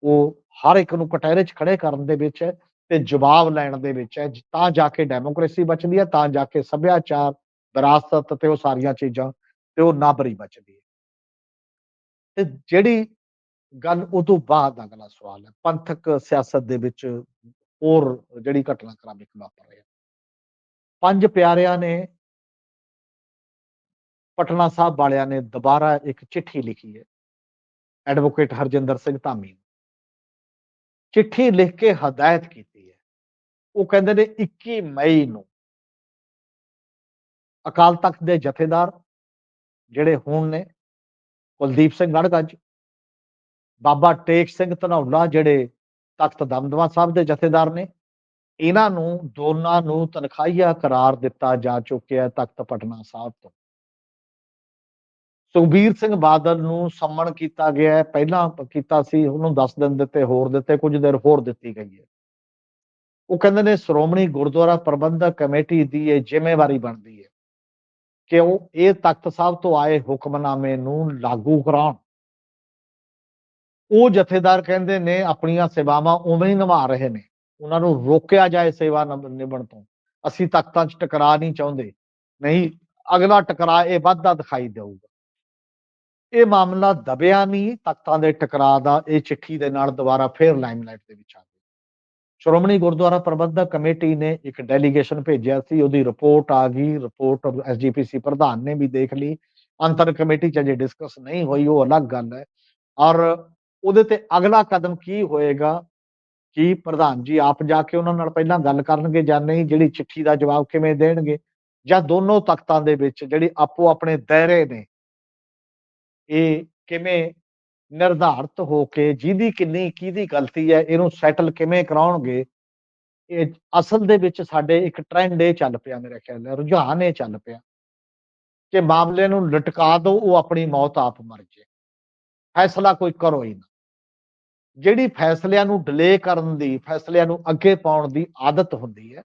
ਉਹ ਹਰ ਇੱਕ ਨੂੰ ਕਟਹਿਰੇ 'ਚ ਖੜੇ ਕਰਨ ਦੇ ਵਿੱਚ ਹੈ ਤੇ ਜਵਾਬ ਲੈਣ ਦੇ ਵਿੱਚ ਹੈ ਤਾਂ ਜਾ ਕੇ ਡੈਮੋਕ੍ਰੇਸੀ ਬਚਦੀ ਹੈ, ਤਾਂ ਜਾ ਕੇ ਸੱਭਿਆਚਾਰ, ਵਿਰਾਸਤ ਤੇ ਉਹ ਸਾਰੀਆਂ ਚੀਜ਼ਾਂ ਤੇ ਉਹ ਨਾਬਰੀ ਬਚਦੀ ਹੈ। ਤੇ ਜਿਹੜੀ ਗੱਲ ਉਹ ਤੋਂ ਬਾਅਦ ਅਗਲਾ ਸਵਾਲ ਹੈ, ਪੰਥਕ ਸਿਆਸਤ ਦੇ ਵਿੱਚ ਹੋਰ ਜਿਹੜੀ ਘਟਨਾਕ੍ਰਮ ਇੱਕ ਵਾਪਰ ਰਿਹਾ। ਪੰਜ ਪਿਆਰਿਆਂ ਨੇ ਪਟਨਾ ਸਾਹਿਬ ਵਾਲਿਆਂ ਨੇ ਦੁਬਾਰਾ ਇੱਕ ਚਿੱਠੀ ਲਿਖੀ ਹੈ। ਐਡਵੋਕੇਟ ਹਰਜਿੰਦਰ ਸਿੰਘ ਧਾਮੀ ਚਿੱਠੀ ਲਿਖ ਕੇ ਹਦਾਇਤ ਕੀਤੀ ਹੈ। ਉਹ ਕਹਿੰਦੇ ਨੇ 21 ਮਈ ਨੂੰ ਅਕਾਲ ਤਖਤ ਦੇ ਜਥੇਦਾਰ ਜਿਹੜੇ ਹੁਣ ਨੇ, ਕੁਲਦੀਪ ਸਿੰਘ ਗੜਗੱਜ ਬਾਬਾ ਟੇਕ ਸਿੰਘ ਧਨੌਲਾ ਜਿਹੜੇ ਤਖਤ ਦਮਦਮਾ ਸਾਹਿਬ ਦੇ ਜਥੇਦਾਰ ਨੇ, ਇਹਨਾਂ ਨੂੰ ਦੋਨਾਂ ਨੂੰ ਤਨਖਾਹੀਆ ਕਰਾਰ ਦਿੱਤਾ ਜਾ ਚੁੱਕਿਆ ਤਖਤ ਪਟਨਾ ਸਾਹਿਬ ਤੋਂ। ਸੁਖਬੀਰ ਸਿੰਘ ਬਾਦਲ ਨੂੰ ਸੰਮਣ ਕੀਤਾ ਗਿਆ ਹੈ। ਪਹਿਲਾਂ ਕੀਤਾ ਸੀ, ਉਹਨੂੰ 10 ਦਿਨ ਦਿੱਤੇ, ਹੋਰ ਦਿੱਤੇ, ਕੁਝ ਦੇਰ ਹੋਰ ਦਿੱਤੀ ਗਈ ਹੈ। ਉਹ ਕਹਿੰਦੇ ਨੇ ਸ਼੍ਰੋਮਣੀ ਗੁਰਦੁਆਰਾ ਪ੍ਰਬੰਧਕ ਕਮੇਟੀ ਦੀ ਇਹ ਜ਼ਿੰਮੇਵਾਰੀ ਬਣਦੀ ਹੈ ਕਿ ਉਹ ਇਹ ਤਖਤ ਸਾਹਿਬ ਤੋਂ ਆਏ ਹੁਕਮਨਾਮੇ ਨੂੰ ਲਾਗੂ ਕਰਾਉਣ। ਉਹ ਜਥੇਦਾਰ ਕਹਿੰਦੇ ਨੇ ਆਪਣੀਆਂ ਸੇਵਾਵਾਂ ਉਵੇਂ ਹੀ ਨਿਭਾ ਰਹੇ ਨੇ। ਉਹਨਾਂ ਨੂੰ ਰੋਕਿਆ ਜਾਏ ਸੇਵਾ ਨਿਭ- ਨਿਭਣ ਤੋਂ। ਅਸੀਂ ਤਖਤਾਂ 'ਚ ਟਕਰਾ ਨਹੀਂ ਚਾਹੁੰਦੇ। ਨਹੀਂ, ਅਗਲਾ ਟਕਰਾ ਇਹ ਵੱਧਦਾ ਦਿਖਾਈ ਦੇਊਗਾ। ਇਹ ਮਾਮਲਾ ਦਬਿਆ ਨਹੀਂ, ਤਖਤਾਂ ਦੇ ਟਕਰਾਅ ਦਾ, ਇਹ ਚਿੱਠੀ ਦੇ ਨਾਲ ਦੁਬਾਰਾ ਫੇਰ ਲਾਈਮਲਾਈਟ ਦੇ ਵਿੱਚ ਆ ਗਿਆ ਸ਼੍ਰੋਮਣੀ ਗੁਰਦੁਆਰਾ ਪ੍ਰਬੰਧਕ ਕਮੇਟੀ ਨੇ ਇੱਕ ਡੈਲੀਗੇਸ਼ਨ ਭੇਜਿਆ ਸੀ, ਉਹਦੀ ਰਿਪੋਰਟ ਆ ਗਈ, ਰਿਪੋਰਟ ਐਸਜੀਪੀਸੀ ਪ੍ਰਧਾਨ ਨੇ ਵੀ ਦੇਖ ਲਈ। ਅੰਤਰ ਕਮੇਟੀ ਚ ਅਜੇ ਡਿਸਕਸ ਨਹੀਂ ਹੋਈ, ਉਹ ਅਲੱਗ ਗੱਲ ਹੈ। ਔਰ ਉਹਦੇ ਤੇ ਅਗਲਾ ਕਦਮ ਕੀ ਹੋਏਗਾ? ਕਿ ਪ੍ਰਧਾਨ ਜੀ ਆਪ ਜਾ ਕੇ ਉਹਨਾਂ ਨਾਲ ਪਹਿਲਾਂ ਗੱਲ ਕਰਨਗੇ ਜਾਂ ਨਹੀਂ? ਜਿਹੜੀ ਚਿੱਠੀ ਦਾ ਜਵਾਬ ਕਿਵੇਂ ਦੇਣਗੇ? ਜਾਂ ਦੋਨੋਂ ਤਖਤਾਂ ਦੇ ਵਿੱਚ ਜਿਹੜੀ ਆਪੋ ਆਪਣੇ ਦਾਇਰੇ ਨੇ ਇਹ ਕਿਵੇਂ ਨਿਰਧਾਰਤ ਹੋ ਕੇ ਜਿਹਦੀ ਕਿੰਨੀ ਕਿਹਦੀ ਗਲਤੀ ਹੈ, ਇਹਨੂੰ ਸੈਟਲ ਕਿਵੇਂ ਕਰਾਉਣਗੇ, ਇਹ ਅਸਲ ਦੇ ਵਿੱਚ ਸਾਡੇ ਇੱਕ ਟ੍ਰੈਂਡ ਇਹ ਚੱਲ ਪਿਆ ਮੇਰੇ ਖਿਆਲ ਨਾਲ, ਰੁਝਾਨ ਇਹ ਚੱਲ ਪਿਆ। ਕਿ ਮਾਮਲੇ ਨੂੰ ਲਟਕਾ ਦਿਓ ਉਹ ਆਪਣੀ ਮੌਤ ਆਪ ਮਰ ਜੇ। ਫੈਸਲਾ ਕੋਈ ਕਰੋ ਹੀ ਨਾ। ਜਿਹੜੀ ਫੈਸਲਿਆਂ ਨੂੰ ਡਿਲੇ ਕਰਨ ਦੀ, ਫੈਸਲਿਆਂ ਨੂੰ ਅੱਗੇ ਪਾਉਣ ਦੀ ਆਦਤ ਹੁੰਦੀ ਹੈ,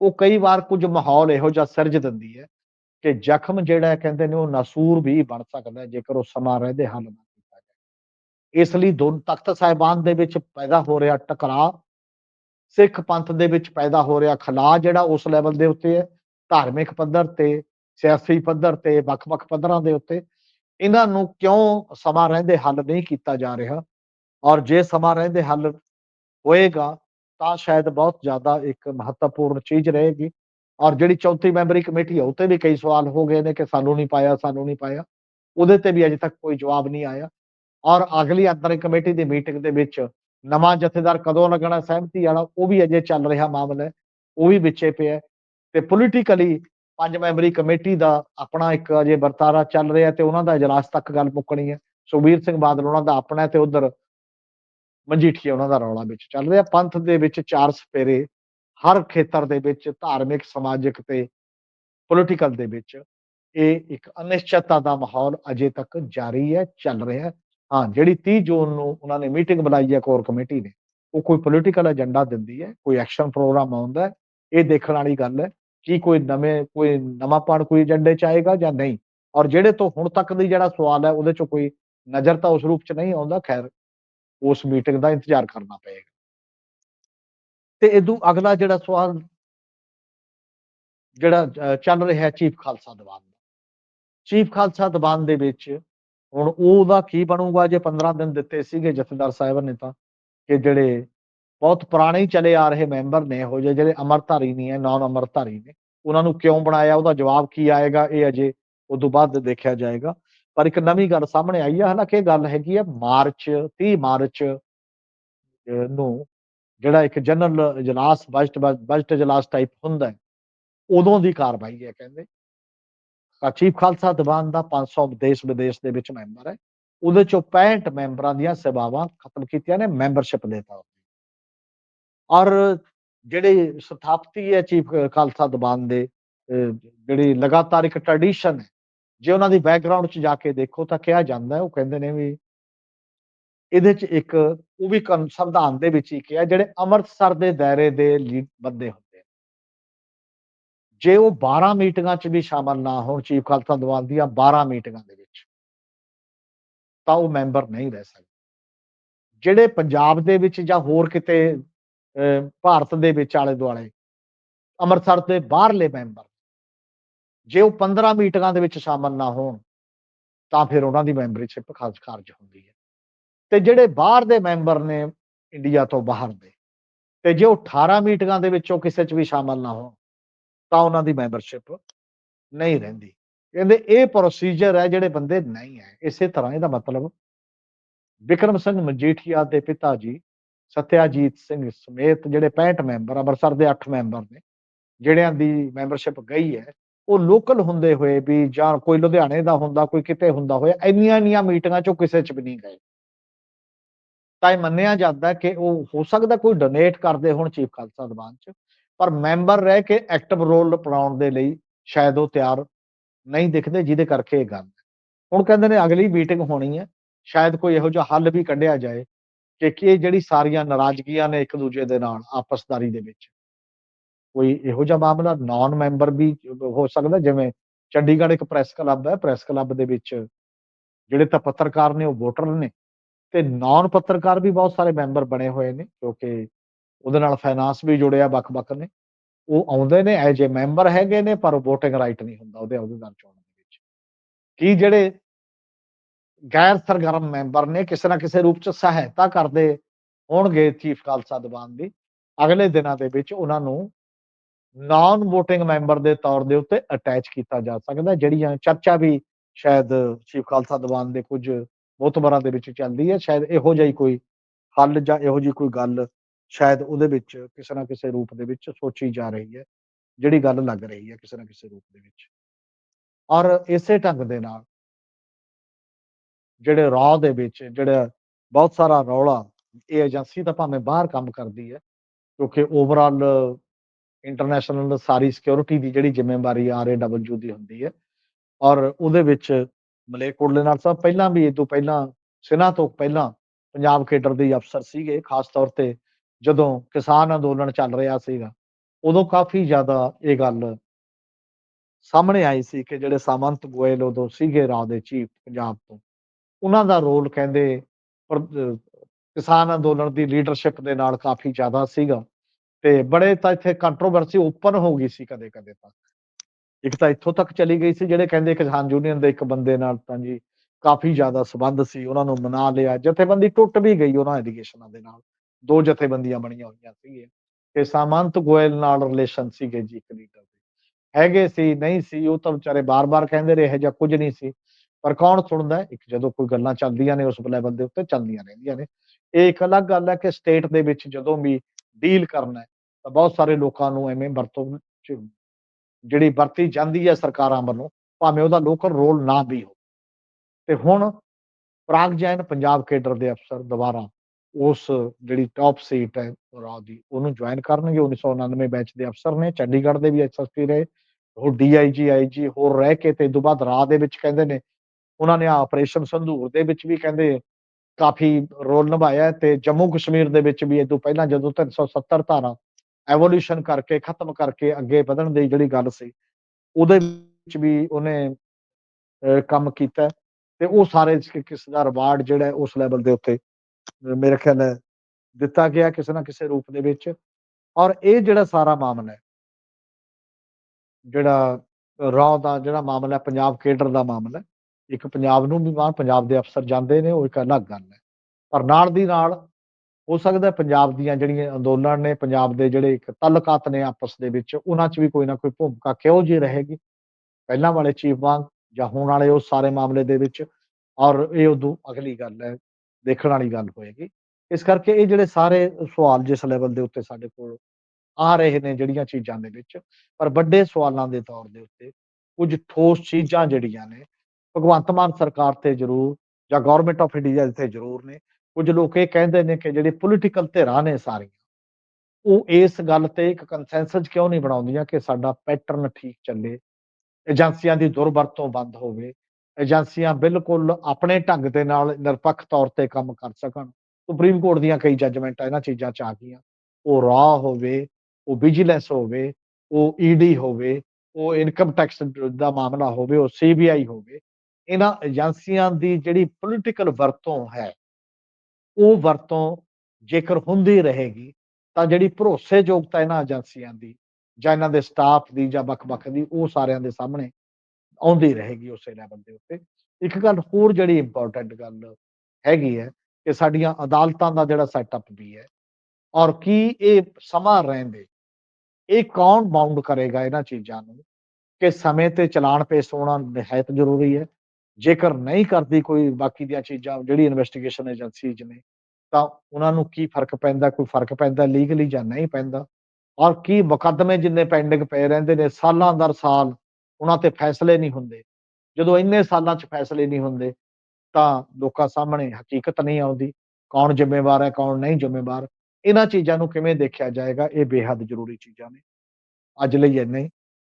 ਉਹ ਕਈ ਵਾਰ ਕੁਝ ਮਾਹੌਲ ਇਹੋ ਜਿਹਾ ਸਿਰਜ ਦਿੰਦੀ ਹੈ ਕਿ ਜ਼ਖਮ ਜਿਹੜਾ ਕਹਿੰਦੇ ਨੇ ਉਹ ਨਾਸੂਰ ਵੀ ਬਣ ਸਕਦਾ ਜੇਕਰ ਉਹ ਸਮਾਂ ਰਹਿੰਦੇ ਹੱਲ ਨਾ ਕੀਤਾ ਜਾਏ। ਇਸ ਲਈ ਦੋ ਤਖਤ ਸਾਹਿਬਾਨ ਦੇ ਵਿੱਚ ਪੈਦਾ ਹੋ ਰਿਹਾ ਟਕਰਾਅ, ਸਿੱਖ ਪੰਥ ਦੇ ਵਿੱਚ ਪੈਦਾ ਹੋ ਰਿਹਾ ਖਲਾ ਜਿਹੜਾ ਉਸ ਲੈਵਲ ਦੇ ਉੱਤੇ ਹੈ, ਧਾਰਮਿਕ ਪੱਧਰ ਤੇ, ਸਿਆਸੀ ਪੱਧਰ ਤੇ, ਵੱਖ-ਵੱਖ ਪੱਧਰਾਂ ਦੇ ਉੱਤੇ। ਇਹਨਾਂ ਨੂੰ ਕਿਉਂ ਸਮਾਂ ਰਹਿੰਦੇ ਹੱਲ ਨਹੀਂ ਕੀਤਾ ਜਾ ਰਿਹਾ? ਔਰ ਜੇ ਸਮਾਂ ਰਹਿੰਦੇ ਹੱਲ ਹੋਏਗਾ ਤਾਂ ਸ਼ਾਇਦ ਬਹੁਤ ਜ਼ਿਆਦਾ ਇੱਕ ਮਹੱਤਵਪੂਰਨ ਚੀਜ਼ ਰਹੇਗੀ। ਔਰ ਜਿਹੜੀ ਚੌਥੀ ਮੈਂਬਰੀ ਕਮੇਟੀ ਹੈ ਉੱਤੇ ਵੀ ਕਈ ਸਵਾਲ ਹੋ ਗਏ ਨੇ ਕਿ ਸਾਨੂੰ ਨਹੀਂ ਪਾਇਆ, ਸਾਨੂੰ ਨਹੀਂ ਪਾਇਆ। ਉਹਦੇ ਤੇ ਵੀ ਅਜੇ ਤੱਕ ਕੋਈ ਜਵਾਬ ਨਹੀਂ ਆਇਆ। ਔਰ ਅਗਲੀ ਅੰਤਰਿਮ ਕਮੇਟੀ ਦੀ ਮੀਟਿੰਗ ਦੇ ਵਿੱਚ ਨਵਾਂ ਜਥੇਦਾਰ ਕਦੋਂ ਲੱਗਣਾ, ਸਹਿਮਤੀ ਵਾਲਾ, ਉਹ ਵੀ ਅਜੇ ਚੱਲ ਰਿਹਾ ਮਾਮਲਾ ਹੈ, ਉਹ ਵੀ ਵਿੱਚੇ ਪਿਆ ਤੇ ਪੋਲੀਟੀਕਲੀ ਪੰਜ ਮੈਂਬਰੀ ਕਮੇਟੀ ਦਾ ਆਪਣਾ ਇੱਕ ਅਜੇ ਵਰਤਾਰਾ ਚੱਲ ਰਿਹਾ ਤੇ ਉਹਨਾਂ ਦਾ ਇਜਲਾਸ ਤੱਕ ਗੱਲ ਮੁੱਕਣੀ ਹੈ। ਸੁਖਬੀਰ ਸਿੰਘ ਬਾਦਲ ਉਹਨਾਂ ਦਾ ਆਪਣਾ ਤੇ ਉਧਰ ਮਜੀਠੀਆ ਉਹਨਾਂ ਦਾ ਰੌਲਾ ਵਿੱਚ ਚੱਲ ਰਿਹਾ। ਪੰਥ ਦੇ ਵਿੱਚ ਚਾਰ ਸਪੇਰੇ ਹਰ ਖੇਤਰ ਦੇ ਵਿੱਚ, ਧਾਰਮਿਕ, ਸਮਾਜਿਕ ਤੇ ਪੋਲੀਟੀਕਲ ਦੇ ਵਿੱਚ ਇਹ ਇੱਕ ਅਨਿਸ਼ਚਿਤਤਾ ਦਾ ਮਾਹੌਲ ਅਜੇ ਤੱਕ ਜਾਰੀ ਹੈ, ਚੱਲ ਰਿਹਾ ਹੈ। ਹਾਂ, ਜਿਹੜੀ 30 ਜੂਨ ਨੂੰ ਉਹਨਾਂ ਨੇ ਮੀਟਿੰਗ ਬੁਲਾਈ ਹੈ ਕੋਰ ਕਮੇਟੀ ਨੇ, ਉਹ ਕੋਈ ਪੋਲੀਟੀਕਲ ਏਜੰਡਾ ਦਿੰਦੀ ਹੈ, ਕੋਈ ਐਕਸ਼ਨ ਪ੍ਰੋਗਰਾਮ ਆਉਂਦਾ ਹੈ। ਇਹ ਦੇਖਣ ਵਾਲੀ ਗੱਲ ਹੈ ਕਿ ਕੋਈ ਨਵੇਂ, ਕੋਈ ਨਵਾਂ ਪਾਣ ਕੋਈ ਏਜੰਡੇ ਚ ਆਏਗਾ ਜਾਂ ਨਹੀਂ। ਔਰ ਜਿਹੜੇ ਤੋਂ ਹੁਣ ਤੱਕ ਦੀ ਜਿਹੜਾ ਸਵਾਲ ਹੈ, ਉਹਦੇ ਚੋਂ ਕੋਈ ਨਜ਼ਰ ਤਾਂ ਉਸ ਰੂਪ ਚ ਨਹੀਂ ਆਉਂਦਾ। ਖੈਰ, ਉਸ ਮੀਟਿੰਗ ਦਾ ਇੰਤਜ਼ਾਰ ਕਰਨਾ ਪਏਗਾ। ਤੇ ਇਦੋਂ ਅਗਲਾ ਜਿਹੜਾ ਸਵਾਲ ਜਿਹੜਾ ਚੱਲ ਰਿਹਾ ਚੀਫ ਖਾਲਸਾ ਦੀਵਾਨ ਦਾ। ਚੀਫ ਖਾਲਸਾ ਦੀਵਾਨ ਦੇ ਵਿੱਚ ਹੁਣ ਉਹਦਾ ਕੀ ਬਣੂਗਾ? ਜੇ 15 ਦਿਨ ਦਿੱਤੇ ਸੀਗੇ ਜਥੇਦਾਰ ਸਾਹਿਬ ਨੇ ਤਾਂ, ਕਿ ਜਿਹੜੇ ਬਹੁਤ ਪੁਰਾਣੇ ਚਲੇ ਆ ਰਹੇ ਮੈਂਬਰ ਨੇ ਇਹੋ ਜਿਹੇ, ਜਿਹੜੇ ਅਮਰਧਾਰੀ ਨਹੀਂ ਹੈ ਨਾਨ ਅਮਰਧਾਰੀ ਨੇ। ਉਹਨਾਂ ਨੂੰ ਕਿਉਂ ਬਣਾਇਆ? ਉਹਦਾ ਜਵਾਬ ਕੀ ਆਏਗਾ? ਇਹ ਅਜੇ ਉਦੋਂ ਬਾਅਦ ਦੇਖਿਆ ਜਾਏਗਾ। ਪਰ ਇੱਕ ਨਵੀਂ ਗੱਲ ਸਾਹਮਣੇ ਆਈ ਹੈ ਹਾਲਾਂਕਿ ਇਹ ਗੱਲ ਹੈਗੀ ਹੈ ਮਾਰਚ 30 ਮਾਰਚ ਨੂੰ ਜਿਹੜਾ ਇੱਕ ਜਨਰਲ ਇਜਲਾਸ ਬਜਟ ਬਜਟ ਇਜਲਾਸ ਟਾਈਪ ਹੁੰਦਾ ਹੈ, ਉਦੋਂ ਦੀ ਕਾਰਵਾਈ ਹੈ ਕਹਿੰਦੇ। ਚੀਫ ਖਾਲਸਾ ਦੀਵਾਨ ਦਾ 500 ਦੇਸ਼ ਵਿਦੇਸ਼ ਦੇ ਵਿੱਚ ਮੈਂਬਰ ਹੈ। ਉਹਦੇ ਚੋਂ 65 ਮੈਂਬਰਾਂ ਦੀਆਂ ਸੇਵਾਵਾਂ ਖਤਮ ਕੀਤੀਆਂ ਨੇ ਮੈਂਬਰਸ਼ਿਪ ਦੇ ਤੌਰ ਔਰ ਜਿਹੜੇ ਸਥਾਪਤੀ ਹੈ ਚੀਫ ਖਾਲਸਾ ਦੀਵਾਨ ਦੇ ਜਿਹੜੀ ਲਗਾਤਾਰ ਇੱਕ ਟ੍ਰੈਡੀਸ਼ਨ ਹੈ, ਜੇ ਉਹਨਾਂ ਦੀ ਬੈਕਗ੍ਰਾਉਂਡ 'ਚ ਜਾ ਕੇ ਦੇਖੋ ਤਾਂ ਕਿਹਾ ਜਾਂਦਾ ਹੈ, ਉਹ ਕਹਿੰਦੇ ਨੇ ਵੀ ਇਹਦੇ 'ਚ ਇੱਕ ਉਹ ਵੀ ਕਨ- ਸੰਵਿਧਾਨ ਦੇ ਵਿੱਚ ਹੀ ਕਿਹਾ ਜਿਹੜੇ ਅੰਮ੍ਰਿਤਸਰ ਦੇ ਦਾਇਰੇ ਦੇ ਲੀਡ ਬੰਦੇ ਹੁੰਦੇ ਜੇ ਉਹ 12 ਮੀਟਿੰਗਾਂ 'ਚ ਵੀ ਸ਼ਾਮਲ ਨਾ ਹੋਣ, ਚੀਫ ਖਾਲਸਾ ਦੀਵਾਨ ਦੀਆਂ 12 ਮੀਟਿੰਗਾਂ ਦੇ ਵਿੱਚ, ਤਾਂ ਉਹ ਮੈਂਬਰ ਨਹੀਂ ਰਹਿ ਸਕਦੇ। ਜਿਹੜੇ ਪੰਜਾਬ ਦੇ ਵਿੱਚ ਜਾਂ ਹੋਰ ਕਿਤੇ ਭਾਰਤ ਦੇ ਵਿੱਚ ਆਲੇ ਦੁਆਲੇ ਅੰਮ੍ਰਿਤਸਰ ਦੇ ਬਾਹਰਲੇ ਮੈਂਬਰ, ਜੇ ਉਹ 15 ਮੀਟਿੰਗਾਂ ਦੇ ਵਿੱਚ ਸ਼ਾਮਲ ਨਾ ਹੋਣ, ਤਾਂ ਫਿਰ ਉਹਨਾਂ ਦੀ ਮੈਂਬਰਸ਼ਿਪ ਖਾਰਜ ਖਾਰਜ ਹੁੰਦੀ ਹੈ। ਤੇ ਜਿਹੜੇ ਬਾਹਰ ਦੇ ਮੈਂਬਰ ਨੇ ਇੰਡੀਆ ਤੋਂ ਬਾਹਰ ਦੇ, ਤੇ ਜੇ ਉਹ 18 ਮੀਟਿੰਗਾਂ ਦੇ ਵਿੱਚੋਂ ਕਿਸੇ 'ਚ ਵੀ ਸ਼ਾਮਲ ਨਾ ਹੋਣ, ਤਾਂ ਉਹਨਾਂ ਦੀ ਮੈਂਬਰਸ਼ਿਪ ਨਹੀਂ ਰਹਿੰਦੀ। ਕਹਿੰਦੇ ਇਹ ਪ੍ਰੋਸੀਜਰ ਹੈ, ਜਿਹੜੇ ਬੰਦੇ ਨਹੀਂ ਹੈ। ਇਸੇ ਤਰ੍ਹਾਂ ਇਹਦਾ ਮਤਲਬ ਵਿਕਰਮ ਸਿੰਘ ਮਜੀਠੀਆ ਦੇ ਪਿਤਾ ਜੀ, ਸਤਿਆਜੀਤ ਸਿੰਘ ਸਮੇਤ ਜਿਹੜੇ 65 ਮੈਂਬਰ, ਅੰਮ੍ਰਿਤਸਰ ਦੇ 8 ਮੈਂਬਰ ਨੇ, ਜਿਹੜਿਆਂ ਦੀ ਮੈਂਬਰਸ਼ਿਪ ਗਈ ਹੈ, ਉਹ ਲੋਕਲ ਹੁੰਦੇ ਹੋਏ ਵੀ ਜਾਂ ਕੋਈ ਲੁਧਿਆਣੇ ਦਾ ਹੁੰਦਾ, ਕੋਈ ਕਿਤੇ ਹੁੰਦਾ ਹੋਇਆ ਇੰਨੀਆਂ ਇੰਨੀਆਂ ਮੀਟਿੰਗਾਂ ਚੋਂ ਕਿਸੇ ਚ ਵੀ ਨਹੀਂ ਗਏ। ਤਾਂ ਇਹ ਮੰਨਿਆ ਜਾਂਦਾ ਕਿ ਉਹ ਹੋ ਸਕਦਾ ਕੋਈ ਡੋਨੇਟ ਕਰਦੇ ਹੋਣ ਚੀਫ ਖਾਲਸਾ ਦੀਵਾਨ ਚ, ਪਰ ਮੈਂਬਰ ਰਹਿ ਕੇ ਐਕਟਿਵ ਰੋਲ ਅਪਣਾਉਣ ਦੇ ਲਈ ਸ਼ਾਇਦ ਉਹ ਤਿਆਰ ਨਹੀਂ ਦਿਖਦੇ, ਜਿਹਦੇ ਕਰਕੇ ਇਹ ਗੱਲ ਹੈ। ਹੁਣ ਕਹਿੰਦੇ ਨੇ ਅਗਲੀ ਮੀਟਿੰਗ ਹੋਣੀ ਹੈ, ਸ਼ਾਇਦ ਕੋਈ ਇਹੋ ਜਿਹਾ ਹੱਲ ਵੀ ਕੱਢਿਆ ਜਾਏ ਕਿ ਕਿ ਇਹ ਜਿਹੜੀ ਸਾਰੀਆਂ ਨਾਰਾਜ਼ਗੀਆਂ ਨੇ ਇੱਕ ਦੂਜੇ ਦੇ ਨਾਲ ਆਪਸਦਾਰੀ ਦੇ ਵਿੱਚ, ਕੋਈ ਇਹੋ ਜਿਹਾ ਮਾਮਲਾ ਨਾਨ ਮੈਂਬਰ ਵੀ ਹੋ ਸਕਦਾ, ਜਿਵੇਂ ਚੰਡੀਗੜ੍ਹ ਇੱਕ ਪ੍ਰੈਸ ਕਲੱਬ ਹੈ ਪ੍ਰੈਸ ਕਲੱਬ ਦੇ ਵਿੱਚ ਜਿਹੜੇ ਤਾਂ ਪੱਤਰਕਾਰ ਨੇ ਉਹ ਵੋਟਰ ਨੇ ਤੇ ਨਾਨ ਪੱਤਰਕਾਰ ਵੀ ਬਹੁਤ ਸਾਰੇ ਮੈਂਬਰ ਬਣੇ ਹੋਏ ਨੇ ਕਿਉਂਕਿ ਉਹਦੇ ਨਾਲ ਫਾਈਨਾਂਸ ਵੀ ਜੁੜਿਆ ਵੱਖ-ਵੱਖ ਨੇ। ਉਹ ਆਉਂਦੇ ਨੇ ਐਜ ਏ ਮੈਂਬਰ ਹੈਗੇ ਨੇ, ਪਰ VOTING ਰਾਈਟ ਨਹੀਂ ਹੁੰਦਾ ਉਹਦੇ ਅਹੁਦੇਦਾਰ ਚੋਣ ਦੇ ਵਿੱਚ। ਕੀ ਜਿਹੜੇ ਗੈਰ ਸਰਗਰਮ ਮੈਂਬਰ ਨੇ, ਕਿਸੇ ਨਾ ਕਿਸੇ ਰੂਪ ਚ ਸਹਾਇਤਾ ਕਰਦੇ ਹੋਣਗੇ ਚੀਫ ਖਾਲਸਾ ਦੀਵਾਨ ਦੀ, ਅਗਲੇ ਦਿਨਾਂ ਦੇ ਵਿੱਚ ਉਹਨਾਂ ਨੂੰ ਨਾਨ VOTING ਮੈਂਬਰ ਦੇ ਤੌਰ ਦੇ ਉੱਤੇ ਅਟੈਚ ਕੀਤਾ ਜਾ ਸਕਦਾ, ਜਿਹੜੀਆਂ ਚਰਚਾ ਵੀ ਸ਼ਾਇਦ ਚੀਫ ਖਾਲਸਾ ਦੀਵਾਨ ਦੇ ਕੁਝ ਮੋਤਬਰਾਂ ਦੇ ਵਿੱਚ ਚੱਲਦੀ ਹੈ, ਸ਼ਾਇਦ ਇਹੋ ਜਿਹੀ ਕੋਈ ਹੱਲ ਜਾਂ ਇਹੋ ਜਿਹੀ ਕੋਈ ਗੱਲ ਸ਼ਾਇਦ ਉਹਦੇ ਵਿੱਚ ਕਿਸੇ ਨਾ ਕਿਸੇ ਰੂਪ ਦੇ ਵਿੱਚ ਸੋਚੀ ਜਾ ਰਹੀ ਹੈ, ਜਿਹੜੀ ਗੱਲ ਲੱਗ ਰਹੀ ਹੈ ਕਿਸੇ ਨਾ ਕਿਸੇ ਰੂਪ ਦੇ ਵਿੱਚ। ਔਰ ਇਸੇ ਢੰਗ ਦੇ ਨਾਲ ਜਿਹੜੇ ਰਾਹ ਦੇ ਵਿੱਚ ਜਿਹੜਾ ਬਹੁਤ ਸਾਰਾ ਰੌਲਾ, ਇਹ ਏਜੰਸੀ ਤਾਂ ਭਾਵੇਂ ਬਾਹਰ ਕੰਮ ਕਰਦੀ ਹੈ, ਕਿਉਂਕਿ ਓਵਰਆਲ ਇੰਟਰਨੈਸ਼ਨਲ ਸਾਰੀ ਸਿਕਿਉਰਿਟੀ ਦੀ ਜਿਹੜੀ ਜ਼ਿੰਮੇਵਾਰੀ ਆਰਏਡਬਲਯੂ ਦੀ ਹੁੰਦੀ ਹੈ, ਔਰ ਉਹਦੇ ਵਿੱਚ ਮਲੇਕੋਟਲੇ ਨਾਲ ਸਾਹਿਬ ਪਹਿਲਾਂ ਵੀ ਇਹ ਤੋਂ ਪਹਿਲਾਂ, ਸਿਨਾ ਤੋਂ ਪਹਿਲਾਂ ਪੰਜਾਬ ਕੇਡਰ ਦੇ ਅਫਸਰ ਸੀਗੇ, ਖਾਸ ਤੌਰ ਤੇ ਜਦੋਂ ਕਿਸਾਨ ਅੰਦੋਲਨ ਚੱਲ ਰਿਹਾ ਸੀਗਾ, ਉਦੋਂ ਕਾਫੀ ਜ਼ਿਆਦਾ ਇਹ ਗੱਲ ਸਾਹਮਣੇ ਆਈ ਸੀ ਕਿ ਜਿਹੜੇ ਸਾਮੰਤ ਗੋਇਲ ਉਦੋਂ ਸੀਗੇ ਰਾਹ ਦੇ ਚੀਫ ਪੰਜਾਬ ਤੋਂ, ਉਹਨਾਂ ਦਾ ਰੋਲ ਕਹਿੰਦੇ ਕਿਸਾਨ ਅੰਦੋਲਨ ਦੀ ਲੀਡਰਸ਼ਿਪ ਦੇ ਨਾਲ ਕਾਫੀ ਜ਼ਿਆਦਾ ਸੀਗਾ ਤੇ ਬੜੇ ਤਾਂ ਇੱਥੇ ਕੰਟਰੋਵਰਸੀ ਓਪਨ ਹੋ ਗਈ ਸੀ ਕਦੇ ਕਦੇ ਤਾਂ। ਇੱਕ ਤਾਂ ਇੱਥੋਂ ਤੱਕ ਚਲੀ ਗਈ ਸੀ, ਜਿਹੜੇ ਕਹਿੰਦੇ ਕਿਸਾਨ ਯੂਨੀਅਨ ਦੇ ਇੱਕ ਬੰਦੇ ਨਾਲ ਤਾਂ ਜੀ ਕਾਫੀ ਜ਼ਿਆਦਾ ਸਬੰਧ ਸੀ, ਉਹਨਾਂ ਨੂੰ ਮਨਾ ਲਿਆ, ਜਥੇਬੰਦੀ ਟੁੱਟ ਵੀ ਗਈ ਉਹਨਾਂ ਐਲੀਗੇਸ਼ਨਾਂ ਦੇ ਨਾਲ, ਦੋ ਜਥੇਬੰਦੀਆਂ ਬਣੀਆਂ ਹੋਈਆਂ ਸੀਗੀਆਂ ਕਿ ਸਾਮੰਤ ਗੋਇਲ ਨਾਲ ਰਿਲੇਸ਼ਨ ਸੀਗੇ ਜੀ ਇੱਕ ਲੀਡਰ ਦੇ। ਹੈਗੇ ਸੀ, ਨਹੀਂ ਸੀ, ਉਹ ਤਾਂ ਵਿਚਾਰੇ ਬਾਰ-ਬਾਰ ਕਹਿੰਦੇ ਰਹੇ ਜਾਂ ਕੁਝ ਨਹੀਂ ਸੀ, ਪਰ ਕੌਣ ਸੁਣਦਾ ਇੱਕ ਜਦੋਂ ਕੋਈ ਗੱਲਾਂ ਚੱਲਦੀਆਂ ਨੇ ਉਸ ਲੈਵਲ ਦੇ ਉੱਤੇ ਚੱਲਦੀਆਂ ਰਹਿੰਦੀਆਂ ਨੇ। ਇਹ ਇੱਕ ਅਲੱਗ ਗੱਲ ਹੈ ਕਿ ਸਟੇਟ ਦੇ ਵਿੱਚ ਜਦੋਂ ਵੀ ਡੀਲ ਕਰਨਾ ਤਾਂ ਬਹੁਤ ਸਾਰੇ ਲੋਕਾਂ ਨੂੰ ਐਵੇਂ ਵਰਤੋਂ ਜਿਹੜੀ ਵਰਤੀ ਜਾਂਦੀ ਹੈ ਸਰਕਾਰਾਂ ਵੱਲੋਂ, ਭਾਵੇਂ ਉਹਦਾ ਲੋਕਲ ਰੋਲ ਨਾ ਵੀ ਹੋ ਤੇ ਹੁਣ ਪ੍ਰਾਗ ਜੈਨ ਪੰਜਾਬ ਕੇਡਰ ਦੇ ਅਫਸਰ ਦੁਬਾਰਾ ਉਸ ਜਿਹੜੀ ਟੌਪ ਸੀਟ ਹੈ ਰਾਹ ਦੀ ਉਹਨੂੰ ਜੁਆਇਨ ਕਰਨਗੇ। 1999 ਬੈਚ ਦੇ ਅਫਸਰ ਨੇ, ਚੰਡੀਗੜ੍ਹ ਦੇ ਵੀ ਐਸਐਸਪੀ ਰਹੇ ਉਹ ਡੀਆਈਜੀ ਆਈਜੀ ਹੋਰ ਰਹਿ ਕੇ ਤੇ ਤੋਂ ਬਾਅਦ ਰਾਹ ਦੇ ਵਿੱਚ ਕਹਿੰਦੇ ਨੇ, ਉਹਨਾਂ ਨੇ ਆਪਰੇਸ਼ਨ ਸੰਧੂਰ ਦੇ ਵਿੱਚ ਵੀ ਕਹਿੰਦੇ ਕਾਫੀ ਰੋਲ ਨਿਭਾਇਆ ਤੇ ਜੰਮੂ ਕਸ਼ਮੀਰ ਦੇ ਵਿੱਚ ਵੀ ਇਹ ਤੋਂ ਪਹਿਲਾਂ ਜਦੋਂ 370 ਧਾਰਾ ਐਵੋਲੂਸ਼ਨ ਕਰਕੇ ਖਤਮ ਕਰਕੇ ਅੱਗੇ ਵਧਣ ਦੀ ਜਿਹੜੀ ਗੱਲ ਸੀ ਉਹਦੇ ਵਿੱਚ ਵੀ ਉਹਨੇ ਕੰਮ ਕੀਤਾ ਤੇ ਉਹ ਸਾਰੇ ਕਿਸ ਦਾ ਰਿਵਾਰਡ ਜਿਹੜਾ ਉਸ ਲੈਵਲ ਦੇ ਉੱਤੇ ਅਹ, ਮੇਰੇ ਖਿਆਲ ਹੈ ਦਿੱਤਾ ਗਿਆ ਕਿਸੇ ਨਾ ਕਿਸੇ ਰੂਪ ਦੇ ਵਿੱਚ ਔਰ ਇਹ ਜਿਹੜਾ ਸਾਰਾ ਮਾਮਲਾ ਹੈ ਜਿਹੜਾ ਰਾਹ ਦਾ ਜਿਹੜਾ ਮਾਮਲਾ ਪੰਜਾਬ ਕੇਡਰ ਦਾ ਮਾਮਲਾ ਇੱਕ ਪੰਜਾਬ ਨੂੰ ਵੀ ਮਾਨ ਪੰਜਾਬ ਦੇ ਅਫਸਰ ਜਾਂਦੇ ਨੇ ਉਹ ਇੱਕ ਅਲੱਗ ਗੱਲ ਹੈ ਪਰ ਨਾਲ ਦੀ ਨਾਲ ਹੋ ਸਕਦਾ ਪੰਜਾਬ ਦੀਆਂ ਜਿਹੜੀਆਂ ਅੰਦੋਲਨ ਨੇ, ਪੰਜਾਬ ਦੇ ਜਿਹੜੇ ਇੱਕ ਤਲਕਾਤ ਨੇ ਆਪਸ ਦੇ ਵਿੱਚ, ਉਹਨਾਂ 'ਚ ਵੀ ਕੋਈ ਨਾ ਕੋਈ ਭੂਮਿਕਾ ਕਿਹੋ ਜੀ ਰਹੇਗੀ? ਪਹਿਲਾਂ ਵਾਲੇ ਚੀਫ ਵਾਂਗ ਜਾਂ ਹੋਣ ਵਾਲੇ ਉਸ ਸਾਰੇ ਮਾਮਲੇ ਦੇ ਵਿੱਚ? ਔਰ ਇਹ ਉਦੋਂ ਅਗਲੀ ਗੱਲ ਹੈ, ਦੇਖਣ ਵਾਲੀ ਗੱਲ ਹੋਏਗੀ। ਇਸ ਕਰਕੇ ਇਹ ਜਿਹੜੇ ਸਾਰੇ ਸਵਾਲ ਜਿਸ ਲੈਵਲ ਦੇ ਉੱਤੇ ਸਾਡੇ ਕੋਲ ਆ ਰਹੇ ਨੇ ਜਿਹੜੀਆਂ ਚੀਜ਼ਾਂ ਦੇ ਵਿੱਚ, ਪਰ ਵੱਡੇ ਸਵਾਲਾਂ ਦੇ ਤੌਰ ਦੇ ਉੱਤੇ ਕੁਝ ਠੋਸ ਚੀਜ਼ਾਂ ਜਿਹੜੀਆਂ ਨੇ, ਭਗਵੰਤ ਮਾਨ ਸਰਕਾਰ ਤੇ ਜ਼ਰੂਰ ਜਾਂ ਗਵਰਨਮੈਂਟ ਆਫ ਇੰਡੀਆ ਤੇ ਜ਼ਰੂਰ ਨੇ ਕੁਝ ਲੋਕ ਇਹ ਕਹਿੰਦੇ ਨੇ ਕਿ ਜਿਹੜੀ ਪੋਲੀਟੀਕਲ ਧਿਰਾਂ ਨੇ ਸਾਰੀਆਂ, ਉਹ ਇਸ ਗੱਲ ਤੇ ਇੱਕ ਕੰਸੈਂਸਸ ਕਿਉਂ ਨਹੀਂ ਬਣਾਉਂਦੀਆਂ ਕਿ ਸਾਡਾ ਪੈਟਰਨ ਠੀਕ ਚੱਲੇ ਏਜੰਸੀਆਂ ਦੀ ਦੁਰਵਰਤੋਂ ਬੰਦ ਹੋਵੇ ਏਜੰਸੀਆਂ ਬਿਲਕੁਲ ਆਪਣੇ ਢੰਗ ਦੇ ਨਾਲ ਨਿਰਪੱਖ ਤੌਰ ਤੇ ਕੰਮ ਕਰ ਸਕਣ। ਸੁਪਰੀਮ ਕੋਰਟ ਦੀਆਂ ਕਈ ਜੱਜਮੈਂਟਾਂ ਇਹਨਾਂ ਚੀਜ਼ਾਂ 'ਚ ਆ ਗਈਆਂ। ਉਹ ਰਾਹ ਹੋਵੇ, ਉਹ ਵਿਜੀਲੈਂਸ ਹੋਵੇ, ਉਹ ਈਡੀ ਹੋਵੇ, ਉਹ ਇਨਕਮ ਟੈਕਸ ਦਾ ਮਾਮਲਾ ਹੋਵੇ, ਉਹ ਸੀਬੀਆਈ ਹੋਵੇ, ਇਹਨਾਂ ਏਜੰਸੀਆਂ ਦੀ ਜਿਹੜੀ ਪੋਲੀਟੀਕਲ ਵਰਤੋਂ ਹੈ ਉਹ ਵਰਤੋਂ ਜੇਕਰ ਹੁੰਦੀ ਰਹੇਗੀ, ਤਾਂ ਜਿਹੜੀ ਭਰੋਸੇਯੋਗਤਾ ਇਹਨਾਂ ਏਜੰਸੀਆਂ ਦੀ ਜਾਂ ਇਹਨਾਂ ਦੇ ਸਟਾਫ ਦੀ ਜਾਂ ਵੱਖ-ਵੱਖ ਦੀ, ਉਹ ਸਾਰਿਆਂ ਦੇ ਸਾਹਮਣੇ ਆਉਂਦੀ ਰਹੇਗੀ ਉਸੇ ਲੈਵਲ ਦੇ ਉੱਤੇ। ਇੱਕ ਗੱਲ ਹੋਰ ਜਿਹੜੀ ਇੰਪੋਰਟੈਂਟ ਗੱਲ ਹੈਗੀ ਹੈ ਕਿ ਸਾਡੀਆਂ ਅਦਾਲਤਾਂ ਦਾ ਜਿਹੜਾ ਸੈਟਅਪ ਵੀ ਹੈ ਔਰ ਕੀ ਇਹ ਸਮਾਂ ਰਹਿੰਦੇ, ਇਹ ਕੌਣ ਬਾਉਂਡ ਕਰੇਗਾ ਇਹਨਾਂ ਚੀਜ਼ਾਂ ਨੂੰ? ਕਿ ਸਮੇਂ ਤੇ ਚਲਾਨ ਪੇਸ਼ ਹੋਣਾ ਨਿਹਾਇਤ ਜ਼ਰੂਰੀ ਹੈ ਜੇਕਰ ਨਹੀਂ ਕਰਦੀ ਕੋਈ ਬਾਕੀ ਦੀਆਂ ਚੀਜ਼ਾਂ, ਜਿਹੜੀ ਇਨਵੈਸਟੀਗੇਸ਼ਨ ਏਜੰਸੀਜ਼ ਨੇ, ਤਾਂ ਉਹਨਾਂ ਨੂੰ ਕੀ ਫ਼ਰਕ ਪੈਂਦਾ, ਕੋਈ ਫ਼ਰਕ ਪੈਂਦਾ ਲੀਗਲੀ ਜਾਂ ਨਹੀਂ ਪੈਂਦਾ? ਔਰ ਕੀ ਮੁਕੱਦਮੇ ਜਿੰਨੇ ਪੈਂਡਿੰਗ ਪਏ ਰਹਿੰਦੇ ਨੇ, ਸਾਲਾਂ ਦਰ ਸਾਲ ਉਹਨਾਂ ਤੇ ਫੈਸਲੇ ਨਹੀਂ ਹੁੰਦੇ? ਜਦੋਂ ਇੰਨੇ ਸਾਲਾਂ 'ਚ ਫੈਸਲੇ ਨਹੀਂ ਹੁੰਦੇ, ਤਾਂ ਲੋਕਾਂ ਸਾਹਮਣੇ ਹਕੀਕਤ ਨਹੀਂ ਆਉਂਦੀ, ਕੌਣ ਜ਼ਿੰਮੇਵਾਰ ਹੈ, ਕੌਣ ਨਹੀਂ ਜ਼ਿੰਮੇਵਾਰ? ਇਹਨਾਂ ਚੀਜ਼ਾਂ ਨੂੰ ਕਿਵੇਂ ਦੇਖਿਆ ਜਾਏਗਾ? ਇਹ ਬੇਹੱਦ ਜ਼ਰੂਰੀ ਚੀਜ਼ਾਂ ਨੇ। ਅੱਜ ਲਈ ਇੰਨਾ ਹੀ।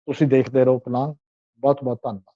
ਤੁਸੀਂ ਦੇਖਦੇ ਰਹੋ ਪਲਾਨ। ਬਹੁਤ ਬਹੁਤ ਧੰਨਵਾਦ।